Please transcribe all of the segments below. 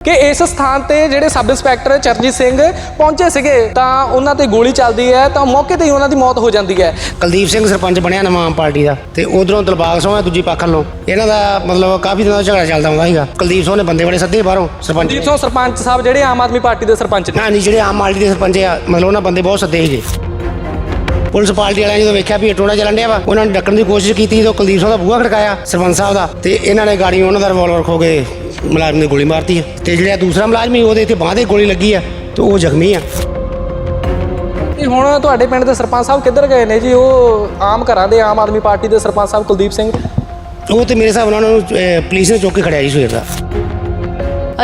ਕਿ ਇਸ ਸਥਾਨ ਤੇ ਜਿਹੜੇ ਸਬ ਇੰਸਪੈਕਟਰ ਚਰਨਜੀਤ ਸਿੰਘ ਪਹੁੰਚੇ ਸੀਗੇ ਤਾਂ ਉਹਨਾਂ ਤੇ ਗੋਲੀ ਚੱਲਦੀ ਹੈ ਤਾਂ ਮੌਕੇ ਤੇ ਹੀ ਉਹਨਾਂ ਦੀ ਮੌਤ ਹੋ ਜਾਂਦੀ ਹੈ। ਕੁਲਦੀਪ ਸਿੰਘ ਸਰਪੰਚ ਬਣਿਆ ਨਵਾਂ ਆਮ ਪਾਰਟੀ ਦਾ ਤੇ ਉਧਰੋਂ ਦਿਲਬਾਗ ਸਿੰਘ ਹੈ ਦੂਜੀ ਪੱਖ ਵੱਲੋਂ। ਇਹਨਾਂ ਦਾ ਮਤਲਬ ਕਾਫੀ ਦਿਨਾਂ ਦਾ ਝਗੜਾ ਚੱਲਦਾ ਹੁੰਦਾ ਸੀਗਾ। ਕੁਲਦੀਪ ਸਿੰਘ ਨੇ ਬੰਦੇ ਬੜੇ ਸੱਦੇ ਬਾਹਰੋਂ ਸਰਪੰਚ ਜਿੱਥੋਂ ਸਰਪੰਚ ਸਾਹਿਬ ਜਿਹੜੇ ਆਮ ਆਦਮੀ ਪਾਰਟੀ ਦੇ ਸਰਪੰਚ ਨੇ। ਹਾਂ ਨਹੀਂ ਜਿਹੜੇ ਆਮ ਪਾਰਟੀ ਦੇ ਸਰਪੰਚ ਆ ਮਤਲਬ ਉਹਨਾਂ ਬੰਦੇ ਬਹੁਤ ਸੱਦੇ ਸੀਗੇ। ਪੁਲਿਸ ਪਾਰਟੀ ਵਾਲਿਆਂ ਨੇ ਜਦੋਂ ਵੇਖਿਆ ਵੀ ਟੋਣਾ ਚੱਲਣ ਡਿਆ ਵਾ ਉਹਨਾਂ ਨੇ ਡੱਕਣ ਦੀ ਕੋਸ਼ਿਸ਼ ਕੀਤੀ ਜਦੋਂ ਕੁਲਦੀਪ ਸਿੰਘ ਦਾ ਬੂਹਾ ਖੜਕਾਇਆ ਸਰਪੰਚ ਸਾਹਿਬ ਦਾ ਤੇ ਇਹਨਾਂ ਨੇ ਗਾੜੀ ਉਹਨਾਂ ਦਾ ਰਿਵਾਲਵਰ ਖੋ ਕੇ ਮੁਲਾਜ਼ਮ ਨੇ ਗੋਲੀ ਮਾਰਤੀ ਹੈ ਤੇ ਜਿਹੜਾ ਦੂਸਰਾ ਮੁਲਾਜ਼ਮ ਸੀ ਉਹਦੇ ਇੱਥੇ ਬਾਂਹ ਤੇ ਗੋਲੀ ਲੱਗੀ ਆ ਤੇ ਉਹ ਜ਼ਖਮੀ ਆ। ਤੇ ਹੁਣ ਤੁਹਾਡੇ ਪਿੰਡ ਦੇ ਸਰਪੰਚ ਸਾਹਿਬ ਕਿੱਧਰ ਗਏ ਨੇ ਜੀ? ਉਹ ਆਮ ਘਰਾਂ ਦੇ ਆਮ ਆਦਮੀ ਪਾਰਟੀ ਦੇ ਸਰਪੰਚ ਸਾਹਿਬ ਕੁਲਦੀਪ ਸਿੰਘ। ਉਹ ਤੇ ਮੇਰੇ ਹਿਸਾਬ ਨਾਲ ਉਹਨਾਂ ਨੂੰ ਪੁਲਿਸ ਨੇ ਚੁੱਕ ਕੇ ਖੜਿਆ ਜੀ ਸਵੇਰ ਦਾ।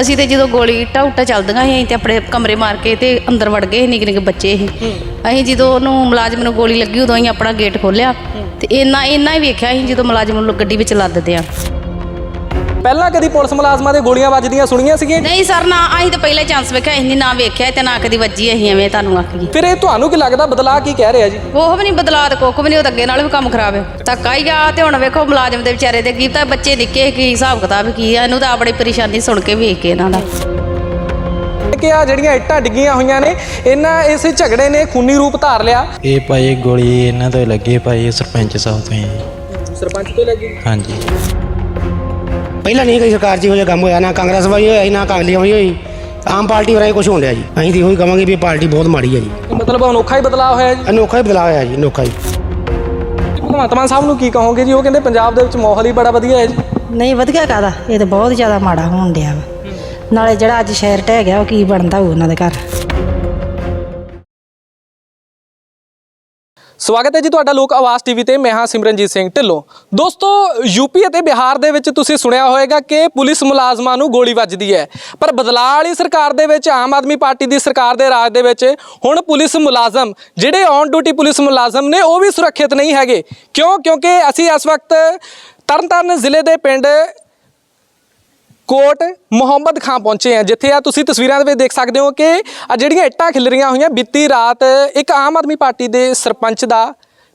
ਅਸੀਂ ਤੇ ਜਦੋਂ ਗੋਲੀ ਇੱਟਾਂ ਉੱਟਾਂ ਚੱਲਦੀਆਂ ਸੀ ਅਸੀਂ ਤੇ ਆਪਣੇ ਕਮਰੇ ਮਾਰ ਕੇ ਤੇ ਅੰਦਰ ਵੜ ਗਏ ਨਿੱਕੇ ਨਿੱਕੇ ਬੱਚੇ ਸੀ। ਅਸੀਂ ਜਦੋਂ ਉਹਨੂੰ ਮੁਲਾਜ਼ਮ ਨੂੰ ਗੋਲੀ ਲੱਗੀ ਉਦੋਂ ਹੀ ਆਪਣਾ ਗੇਟ ਖੋਲ੍ਹਿਆ ਤੇ ਇੰਨਾ ਇੰਨਾ ਹੀ ਵੇਖਿਆ ਸੀ ਜਦੋਂ ਮੁਲਾਜ਼ਮ ਨੂੰ ਗੱਡੀ ਵਿੱਚ ਲੱਦਦੇ ਆ। ਪਹਿਲਾਂ ਕਦੀ ਪੁਲਿਸ ਮੁਲਾਜ਼ਮਾਂ ਦੇ ਗੋਲੀਆਂ ਵੱਜਦੀਆਂ ਸੁਣੀਆਂ ਸੀਗੀਆਂ? ਨਹੀਂ ਸਰ ਨਾ ਅਸੀਂ ਤਾਂ ਪਹਿਲੇ ਚਾਂਸ ਵੇਖਿਆ ਅਸੀਂ ਨਾ ਵੇਖਿਆ ਤੇ ਨਾ ਕਦੀ ਵੱਜੀ ਅਸੀਂ ਐਵੇਂ ਤੁਹਾਨੂੰ ਆਖੀਏ ਫਿਰ ਇਹ ਤੁਹਾਨੂੰ ਕੀ ਲੱਗਦਾ ਬਦਲਾਅ ਕੀ ਕਹਿ ਰਿਹਾ ਜੀ? ਉਹ ਵੀ ਨਹੀਂ ਬਦਲਾ ਤੇ ਕੁੱਖ ਵੀ ਨਹੀਂ ਉਹ ਤਾਂ ਅੱਗੇ ਨਾਲ ਵੀ ਕੰਮ ਖਰਾਬ ਹੈ। ਧੱਕਾ ਹੀ ਆ ਤੇ ਹੁਣ ਵੇਖੋ ਮੁਲਾਜ਼ਮ ਦੇ ਵਿਚਾਰੇ ਦੇ ਕੀ ਤਾਂ ਬੱਚੇ ਨਿੱਕੇ ਕੀ ਹਿਸਾਬ ਕਿਤਾਬ ਕੀ ਆ ਇਹਨੂੰ ਤਾਂ ਬੜੀ ਪਰੇਸ਼ਾਨੀ ਸੁਣ ਕੇ ਵੇਖ ਕੇ ਇਹਨਾਂ ਦਾ। ਕਿ ਆ ਜਿਹੜੀਆਂ ਇੱਟਾਂ ਡਿੱਗੀਆਂ ਹੋਈਆਂ ਨੇ ਇਹਨਾਂ ਇਸ ਝਗੜੇ ਨੇ ਖੂਨੀ ਰੂਪ ਧਾਰ ਲਿਆ? ਇਹ ਭਾਈ ਗੋਲੀ ਇਹਨਾਂ ਤੋਂ ਲੱਗੀ ਭਾਈ ਸਰਪੰਚ ਸਾਹਿਬ ਤੋਂ ਹੀ। ਸਰਪੰਚ ਤੋਂ ਲੱਗੀ? ਹਾਂਜੀ। ਪਹਿਲਾਂ ਨਹੀਂ ਕਈ ਸਰਕਾਰ 'ਚ ਇਹੋ ਜਿਹਾ ਕੰਮ ਹੋਇਆ ਨਾ ਕਾਂਗਰਸ ਵਾਲੀ ਹੋਇਆ ਸੀ, ਨਾ ਕਾਂਗਲੀ ਵਾਲੀ ਹੋਈ। ਆਮ ਪਾਰਟੀ ਵਰਾਈ ਕੁਝ ਹੋਣ ਡਿਆ ਜੀ। ਅਸੀਂ ਤਾਂ ਇਹੋ ਹੀ ਕਵਾਂਗੇ ਵੀ ਇਹ ਪਾਰਟੀ ਬਹੁਤ ਮਾੜੀ ਹੈ ਜੀ। ਮਤਲਬ ਅਨੋਖਾ ਹੀ ਬਦਲਾਅ ਹੋਇਆ ਜੀ। ਅਨੋਖਾ ਹੀ ਬਦਲਾਅ ਹੋਇਆ ਜੀ ਅਨੋਖਾ ਹੀ। ਭਗਵੰਤ ਮਾਨ ਸਾਹਿਬ ਨੂੰ ਕੀ ਕਹੋਗੇ ਜੀ? ਉਹ ਕਹਿੰਦੇ ਪੰਜਾਬ ਦੇ ਵਿੱਚ ਮਾਹੌਲ ਹੀ ਬੜਾ ਵਧੀਆ ਹੈ ਜੀ। ਨਹੀਂ ਵਧੀਆ ਕਾਦਾ ਇਹ ਤਾਂ ਬਹੁਤ ਜ਼ਿਆਦਾ ਮਾੜਾ ਹੋਣ ਡਿਆ ਵਾ। ਨਾਲੇ ਜਿਹੜਾ ਅੱਜ ਸ਼ਹਿਰ ਢਹਿ ਗਿਆ ਉਹ ਕੀ ਬਣਦਾ ਹੋਊ ਉਹਨਾਂ ਦੇ ਘਰ? ਸਵਾਗਤ ਹੈ ਜੀ ਤੁਹਾਡਾ ਲੋਕ ਆਵਾਜ਼ ਟੀਵੀ ਤੇ। ਮੈਂ ਹਾਂ ਸਿਮਰਨਜੀਤ ਸਿੰਘ ਢਿੱਲੋਂ। ਦੋਸਤੋ, ਯੂਪੀ ਅਤੇ ਬਿਹਾਰ ਦੇ ਵਿੱਚ ਤੁਸੀਂ ਸੁਣਿਆ ਹੋਵੇਗਾ ਕਿ ਪੁਲਿਸ ਮੁਲਾਜ਼ਮਾਂ ਨੂੰ ਗੋਲੀ ਵੱਜਦੀ ਹੈ। ਪਰ ਬਦਲਾਅ ਵਾਲੀ ਸਰਕਾਰ ਦੇ ਵਿੱਚ, ਆਮ ਆਦਮੀ ਪਾਰਟੀ ਦੀ ਸਰਕਾਰ ਦੇ ਰਾਜ ਦੇ ਵਿੱਚ ਹੁਣ ਪੁਲਿਸ ਮੁਲਾਜ਼ਮ, ਜਿਹੜੇ ਔਨ ਡਿਊਟੀ ਪੁਲਿਸ ਮੁਲਾਜ਼ਮ ਨੇ, ਉਹ ਵੀ ਸੁਰੱਖਿਅਤ ਨਹੀਂ ਹੈਗੇ। ਕਿਉਂ? ਕਿਉਂਕਿ ਅਸੀਂ ਇਸ ਵਕਤ ਤਰਨਤਾਰਨ ਜ਼ਿਲ੍ਹੇ ਦੇ ਪਿੰਡ ਕੋਟ ਮੁਹੰਮਦ ਖਾਂ ਪਹੁੰਚੇ ਆ, ਜਿੱਥੇ ਆ ਤੁਸੀਂ ਤਸਵੀਰਾਂ ਦੇ ਵਿੱਚ ਦੇਖ ਸਕਦੇ ਹੋ ਕਿ ਆ ਜਿਹੜੀਆਂ ਇੱਟਾਂ ਖਿਲ ਰਹੀਆਂ ਹੋਈਆਂ, ਬੀਤੀ ਰਾਤ ਇੱਕ ਆਮ ਆਦਮੀ ਪਾਰਟੀ ਦੇ ਸਰਪੰਚ ਦਾ